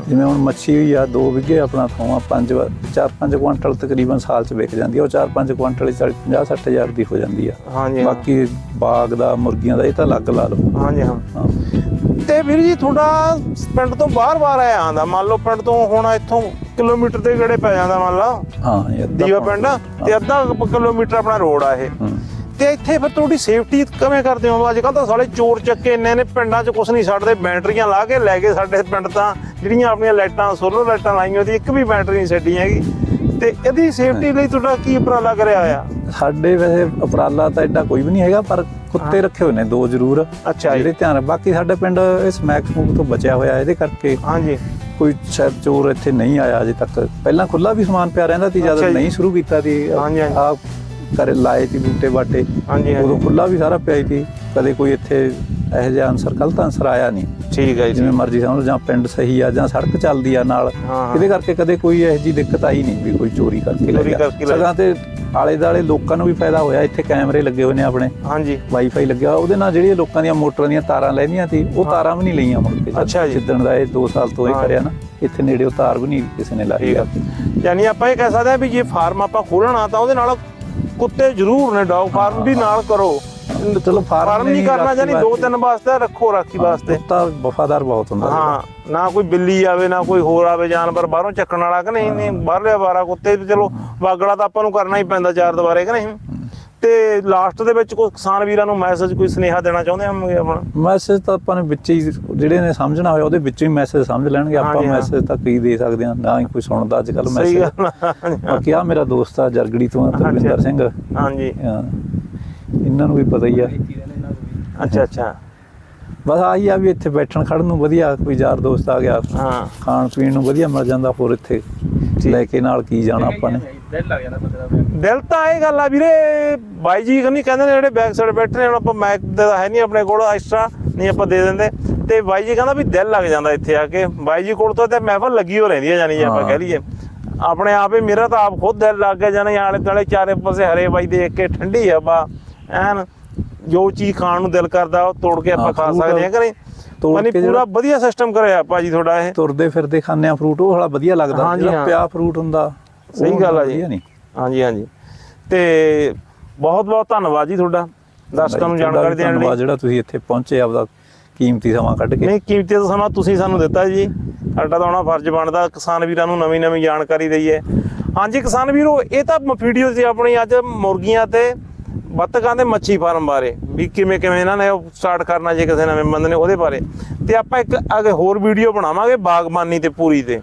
ਜਿਵੇਂ ਹੁਣ ਮੱਛੀ ਹੋਈ ਆ 2 ਵਿਗੇ ਆਪਣਾ ਥਾਂ ਪੰਜ 4-5 ਕੁਆਂਟਲ ਤਕਰੀਬਨ ਸਾਲ ਚ ਵਿਕ ਜਾਂਦੀ ਆ ਉਹ 4-5 ਕੁਆਂਟਲ 50-60 ਹਜ਼ਾਰ ਦੀ ਹੋ ਜਾਂਦੀ ਆ। ਹਾਂਜੀ। ਬਾਕੀ ਬਾਗ ਦਾ ਮੁਰਗੀਆਂ ਦਾ ਇਹ ਤਾਂ ਅਲੱਗ ਲਾ ਲਓ। ਹਾਂਜੀ ਹਾਂ। ਤੇ ਵੀਰ ਜੀ ਤੁਹਾਡਾ ਪਿੰਡ ਤੋਂ ਬਾਹਰ-ਬਾਹਰ ਆਇਆ ਆਂਦਾ ਮੰਨ ਲਓ ਪਿੰਡ ਤੋਂ ਹੁਣ ਇੱਥੋਂ ਕਿਲੋਮੀਟਰ ਦੇ ਗੜੇ ਪੈ ਜਾਂਦਾ ਮੰਨ ਲਓ ਹਾਂ ਦੀਵਾ ਪਿੰਡ ਤੇ ਅੱਧਾ ਕਿਲੋਮੀਟਰ ਆਪਣਾ ਰੋਡ ਆ ਇਹ। ਤੇ ਇੱਥੇ ਫਿਰ ਤੁਹਾਡੀ ਸੇਫਟੀ ਕਿਵੇਂ ਕਰਦੇ ਹੋ? ਅੱਜ ਕੱਲ ਤਾਂ ਸਾਲੇ ਚੋਰ ਚੱਕੇ ਇੰਨੇ ਨੇ ਪਿੰਡਾਂ 'ਚ ਕੁਝ ਨਹੀਂ ਛੱਡਦੇ ਬੈਟਰੀਆਂ ਲਾ ਕੇ ਲੈ ਗਏ ਸਾਡੇ ਪਿੰਡ ਤਾਂ। ਜਿਹੜੀਆਂ ਆਪਣੀਆਂ ਲਾਈਟਾਂ ਸੋਲਰ ਲਾਈਟਾਂ ਲਾਈਆਂ ਉਹਦੀ ਇੱਕ ਵੀ ਬੈਟਰੀ ਨਹੀਂ ਛੱਡੀ ਹੈਗੀ। ਤੇ ਇਹਦੀ ਸੇਫਟੀ ਲਈ ਤੁਹਾਡਾ ਕੀ ਉਪਰਾਲਾ ਕਰਿਆ ਆ ਸਾਡੇ ਵੈਸੇ ਉਪਰਾਲਾ ਤਾਂ ਐਡਾ ਕੋਈ ਵੀ ਨਹੀਂ ਹੈਗਾ ਪਰ ਕੁੱਤੇ ਰੱਖੇ ਹੋਏ ਨੇ ਦੋ ਜ਼ਰੂਰ। ਜਿਹੜੇ ਧਿਆਨ ਬਾਕੀ ਸਾਡੇ ਪਿੰਡ ਇਸ ਸਮੈਕ ਸਮੂਕ ਤੋਂ ਬਚਿਆ ਹੋਇਆ ਇਹਦੇ ਕਰਕੇ ਹਾਂਜੀ। ਕੋਈ ਸ਼ਾਇਦ ਚੋਰ ਇੱਥੇ ਨਹੀਂ ਆਇਆ ਅਜੇ ਤੱਕ। ਪਹਿਲਾਂ ਖੁੱਲਾ ਵੀ ਸਮਾਨ ਪਿਆ ਰਹਿੰਦਾ ਸੀ ਜਦ। ਨਹੀਂ ਸ਼ੁਰੂ ਕੀਤਾ ਸੀ। ਹਾਂਜੀ, ਹਾਂਜੀ। ਆ ਕਰੇ ਲਾਏ ਸੀ ਬੂਟੇ ਬਾਟੇ। ਹਾਂਜੀ ਉਦੋਂ ਹਾਂਜੀ ਖੁੱਲਾ ਵੀ ਸਾਰਾ ਪਿਆ ਸੀ। ਕਦੇ ਕੋਈ ਇੱਥੇ ਇਹੋ ਜਿਹਾ ਅਨਸਰ ਗਲਤ ਅਨਸਰ ਆਇਆ ਨਹੀਂ। ਠੀਕ ਹੈ ਜੀ। ਜਿਵੇਂ ਮਰਜ਼ੀ ਸਮਝ ਲਓ ਜਾਂ ਪਿੰਡ ਸਹੀ ਆ ਜਾਂ ਸੜਕ ਚੱਲਦੀ ਆ ਨਾਲ। ਹਾਂ, ਹਾਂ। ਇਹਦੇ ਕਰਕੇ ਕਦੇ ਕੋਈ ਇਹੋ ਜਿਹੀ ਦਿੱਕਤ ਆਈ ਨਹੀਂ ਵੀ ਕੋਈ ਚੋਰੀ ਕਰਕੇ ਲੈ ਗਿਆ। ਸਗਾਂ ਤੇ ਆਲੇ ਦਾਲੇ ਲੋਕਾਂ ਨੂੰ ਵੀ ਫਾਇਦਾ ਹੋਇਆ। ਇੱਥੇ ਕੈਮਰੇ ਲੱਗੇ ਹੋਏ ਨੇ ਆਪਣੇ। ਹਾਂਜੀ। ਵਾਈਫਾਈ ਲੱਗਿਆ। ਉਹਦੇ ਨਾਲ ਜਿਹੜੀਆਂ ਲੋਕਾਂ ਦੀਆਂ ਮੋਟਰਾਂ ਦੀਆਂ ਤਾਰਾਂ ਲੈਣੀਆਂ ਸੀ ਉਹ ਤਾਰਾਂ ਵੀ ਨਹੀਂ ਲਈਆਂ ਮੁੜ ਕੇ। ਅੱਛਾ ਜੀ। ਜਿੱਦਣ ਦਾ ਇਹ 2 ਸਾਲ ਤੋਂ ਇਹ ਹਾਂ। ਕਰਿਆ ਨਾ। ਇੱਥੇ ਨੇੜੇ ਉਹ ਤਾਰ ਵੀ ਨਹੀਂ ਕਿਸੇ ਨੇ ਲਾਈ ਯਾਨੀ ਆਪਾਂ ਇਹ ਕਹਿ ਸਕਦੇ ਆ ਵੀ ਜੇ ਫਾਰਮ ਆਪਾਂ ਖੋਲਣਾ ਤਾਂ ਉਹਦੇ ਨਾਲ ਕੁੱਤੇ ਜ਼ਰੂਰ ਨੇ ਡੌਗ ਫਾਰਮ ਵੀ ਨਾਲ ਕਰੋ। ਚਲੋ ਫਾਰਮ ਨਹੀਂ ਕਰਨਾ ਜਾਨੀ ਦੋ ਤਿੰਨ ਵਾਸਤੇ ਰੱਖੋ ਰਾਖੀ ਵਾਸਤੇ। ਕੁੱਤਾ ਵਫਾਦਾਰ ਬਹੁਤ ਹੁੰਦਾ ਹਾਂ ਨਾ ਕੋਈ ਬਿੱਲੀ ਆਵੇ ਨਾ ਕੋਈ ਹੋਰ ਆਵੇ ਜਾਨਵਰ ਬਾਹਰੋਂ ਚੱਕਣ ਵਾਲਾ ਕਿ ਨਹੀਂ ਨਹੀਂ ਬਾਹਰਲੇ ਬਾਰਾ ਕੁੱਤੇ ਚਲੋ ਵਾਗੜਾ ਤਾਂ ਆਪਾਂ ਨੂੰ ਕਰਨਾ ਹੀ ਪੈਂਦਾ ਚਾਰ ਦੁਬਾਰੇ ਕਿ ਨਹੀਂ? ਤੇ ਲਾਸਟ ਦੇ ਵਿੱਚ ਕੋਈ ਕਿਸਾਨ ਵੀਰਾਂ ਨੂੰ ਮੈਸੇਜ ਕੋਈ ਸੁਨੇਹਾ ਦੇਣਾ ਚਾਹੁੰਦੇ ਹਾਂ ਆਪਣਾ? ਮੈਸੇਜ ਤਾਂ ਆਪਾਂ ਨੇ ਵਿੱਚ ਹੀ ਜਿਹੜੇ ਨੇ ਸਮਝਣਾ ਹੋਇਆ ਉਹਦੇ ਵਿੱਚ ਹੀ ਮੈਸੇਜ ਸਮਝ ਲੈਣਗੇ। ਆਪਾਂ। ਮੈਸੇਜ ਤਾਂ ਕੀ ਦੇ ਸਕਦੇ ਹਾਂ ਨਾ ਹੀ ਕੋਈ ਸੁਣਦਾ ਅੱਜ ਕੱਲ ਸਹੀ ਮੈਸੇਜ। ਬਾਕੀ ਆ ਮੇਰਾ ਦੋਸਤ ਆ ਜਰਗੜੀ ਤੋਂ ਆ, ਤਰਵਿੰਦਰ ਸਿੰਘ। ਹਾਂਜੀ। ਇਹਨਾਂ ਨੂੰ ਵੀ ਪਤਾ ਹੀ ਆ। ਅੱਛਾ ਅੱਛਾ। ਬਸ ਆਹੀ ਆ ਵੀ ਇੱਥੇ ਬੈਠਣ ਖੜਨ ਨੂੰ ਵਧੀਆ ਕੋਈ ਯਾਰ ਦੋਸਤ ਆ ਗਿਆ ਹਾਂ। ਖਾਣ ਪੀਣ ਨੂੰ ਵਧੀਆ ਮਿਲ ਜਾਂਦਾ ਹੋਰ ਇੱਥੇ। ਲੈ ਕੇ ਨਾਲ ਕੀ ਜਾਣਾ ਆਪਾਂ ਨੇ। ਦਿਲ ਤਾਂ ਇਹ ਗੱਲ ਆ ਵੀਰੇ ਬਾਈ ਜੀ ਕਹਿੰਦੇ ਕਹਿੰਦੇ ਨੇ ਜਿਹੜੇ ਬੈਕ ਸਾਈਡ ਬੈਠੇ ਨੇ ਹੁਣ ਆਪਾਂ ਮੈਕ ਦਾ ਹੈ ਨਹੀਂ ਆਪਣੇ ਕੋਲ ਐਕਸਟਰਾ ਨਹੀਂ ਆਪਾਂ ਦੇ ਦਿੰਦੇ। ਤੇ ਬਾਈ ਜੀ ਕਹਿੰਦਾ ਵੀ ਦਿਲ ਲੱਗ ਜਾਂਦਾ ਇੱਥੇ ਆ ਕੇ। ਬਾਈ ਜੀ ਕੋਲ ਤੋਂ ਤੇ ਮਹਿਫਲ ਲੱਗੀ ਹੋ ਰਹਿੰਦੀ ਹੈ ਜਾਨੀ ਜੇ ਆਪਾਂ। ਕਹਿ ਲਈਏ। ਆਪਣੇ ਆਪ ਹੀ ਮੇਰਾ ਤਾਂ ਆਪ ਖੁਦ ਦਿਲ ਲੱਗ ਗਿਆ ਜਾਨੀ ਆਲੇ ਦੁਆਲੇ ਚਾਰੇ ਪਾਸੇ ਹਰੇ ਬਾਈ ਦੇਖ ਕੇ ਠੰਡੀ ਹਵਾ ਐਨ ਜੋ ਚੀਜ਼ ਖਾਣ ਨੂੰ ਦਿਲ ਕਰਦਾ ਉਹ ਤੋੜ ਕੇ ਆਪਾਂ ਖਾ ਸਕਦੇ ਹਾਂ ਕਰੇ ਤੋੜ ਮਨੀ ਪੂਰਾ ਵਧੀਆ ਸਿਸਟਮ ਕਰਿਆ ਭਾਜੀ ਤੁਹਾਡਾ ਇਹ। ਤੁਰਦੇ ਫਿਰਦੇ ਖਾਂਦੇ ਆ ਫਰੂਟ ਉਹ ਵਾਲਾ ਵਧੀਆ ਲੱਗਦਾ ਜਿਹੜਾ। ਪਿਆ ਫਰੂਟ ਹੁੰਦਾ। ਉਹ ਸਹੀ ਗੱਲ ਆ ਜੀ। ਨਹੀਂ? ਹਾਂਜੀ ਹਾਂਜੀ। ਤੇ ਬਹੁਤ ਬਹੁਤ ਧੰਨਵਾਦ ਜੀ ਤੁਹਾਡਾ। ਦਰਸ਼ਕਾਂ ਨੂੰ ਜਾਣਕਾਰੀ ਦੇਣ ਲਈ। ਧੰਨਵਾਦ ਜਿਹੜਾ ਤੁਸੀਂ ਇੱਥੇ ਪਹੁੰਚੇ ਆਪਦਾ ਕੀਮਤੀ ਸਮਾਂ ਕੱਢ ਕੇ। ਨਹੀਂ ਕੀਮਤੀ ਸਮਾਂ ਤੁਸੀਂ ਸਾਨੂੰ ਦਿੱਤਾ ਜੀ। ਸਾਡਾ ਤਾਂ ਹੁਣ ਫਰਜ਼ ਬਣਦਾ ਕਿਸਾਨ ਵੀਰਾਂ ਨੂੰ ਨਵੀਂ ਨਵੀਂ ਜਾਣਕਾਰੀ ਦਈਏ। ਹਾਂਜੀ ਕਿਸਾਨ ਵੀਰੋ ਇਹ ਤਾਂ ਵੀਡੀਓ ਸੀ ਆਪਣੀ ਅੱਜ ਮੁਰਗੀਆਂ ਤੇ ਬੱਤਕਾਂ ਦੇ ਮੱਛੀ ਫਾਰਮ ਬਾਰੇ। ਵੀ ਕਿਵੇਂ ਕਿਵੇਂ ਇਹਨਾਂ ਨੇ ਸਟਾਰਟ ਕਰਨਾ ਜੇ ਕਿਸੇ ਨਵੇਂ ਬੰਦੇ ਨੇ ਉਹਦੇ ਬਾਰੇ। ਤੇ ਆਪਾਂ ਇੱਕ ਅੱਗੇ ਹੋਰ ਵੀਡੀਓ ਬਣਾਵਾਂਗੇ ਬਾਗਬਾਨੀ ਤੇ ਪੂਰੀ ਤੇ।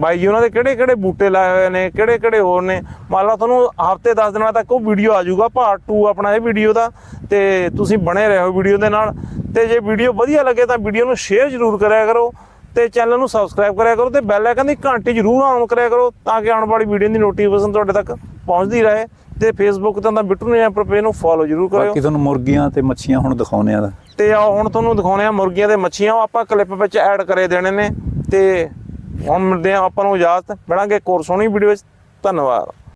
ਬਾਈ ਜੀ ਉਹਨਾਂ ਦੇ ਕਿਹੜੇ ਕਿਹੜੇ ਬੂਟੇ ਲਾਏ ਹੋਏ ਨੇ ਕਿਹੜੇ ਕਿਹੜੇ ਹੋਰ ਨੇ? ਮੰਨ ਲਓ ਤੁਹਾਨੂੰ ਹਫ਼ਤੇ 10 ਦਿਨਾਂ ਤੱਕ ਉਹ ਵੀਡੀਓ ਆ ਜਾਊਗਾ ਪਾਰਟ 2 ਆਪਣਾ ਇਹ ਵੀਡੀਓ ਦਾ। ਤੇ ਤੁਸੀਂ ਬਣੇ ਰਹੋ ਵੀਡੀਓ ਦੇ ਨਾਲ। ਤੇ ਜੇ ਵੀਡੀਓ ਵਧੀਆ ਲੱਗੇ ਤਾਂ ਵੀਡੀਓ ਨੂੰ ਸ਼ੇਅਰ ਜ਼ਰੂਰ ਕਰਿਆ ਕਰੋ ਤੇ ਚੈਨਲ ਨੂੰ ਸਬਸਕ੍ਰਾਈਬ ਕਰਿਆ ਕਰੋ ਤੇ ਬੈਲ ਆਈਕਨ ਦੀ ਘੰਟੀ ਜ਼ਰੂਰ ਆਨ ਕਰਿਆ ਕਰੋ ਤਾਂ ਕਿ ਆਉਣ ਵਾਲੀ ਵੀਡੀਓ ਦੀ ਨੋਟੀਫਿਕੇਸ਼ਨ ਤੁਹਾਡੇ ਤੱਕ ਪਹੁੰਚਦੀ ਰਹੇ। ਤੇ ਫੇਸਬੁੱਕ ਤੇ ਤਾਂ ਬਿੱਟੂ ਨੇ ਪੇਜ ਨੂੰ ਫੋਲੋ ਜ਼ਰੂਰ ਕਰਿਓ। ਬਾਕੀ ਤੁਹਾਨੂੰ ਮੁਰਗੀਆਂ ਤੇ ਮੱਛੀਆਂ ਹੁਣ ਦਿਖਾਉਣੇ ਆ। ਤੇ ਆਓ ਹੁਣ ਤੁਹਾਨੂੰ ਦਿਖਾਉਣੇ ਆ ਮੁਰਗੀਆਂ ਤੇ ਮੱਛੀਆਂ। ਉਹ ਆਪਾਂ ਕਲਿੱਪ ਵਿੱਚ ਐਡ ਕਰੇ ਦੇਣੇ ਨੇ ਤੇ ਹੁਣ ਮਿਲਦੇ ਆ ਆਪਾਂ ਨੂੰ ਇਜਾਜ਼ਤ। ਮਿਲਾਂਗੇ ਇੱਕ ਹੋਰ ਸੋਹਣੀ ਵੀਡੀਓ ਵਿੱਚ। ਧੰਨਵਾਦ।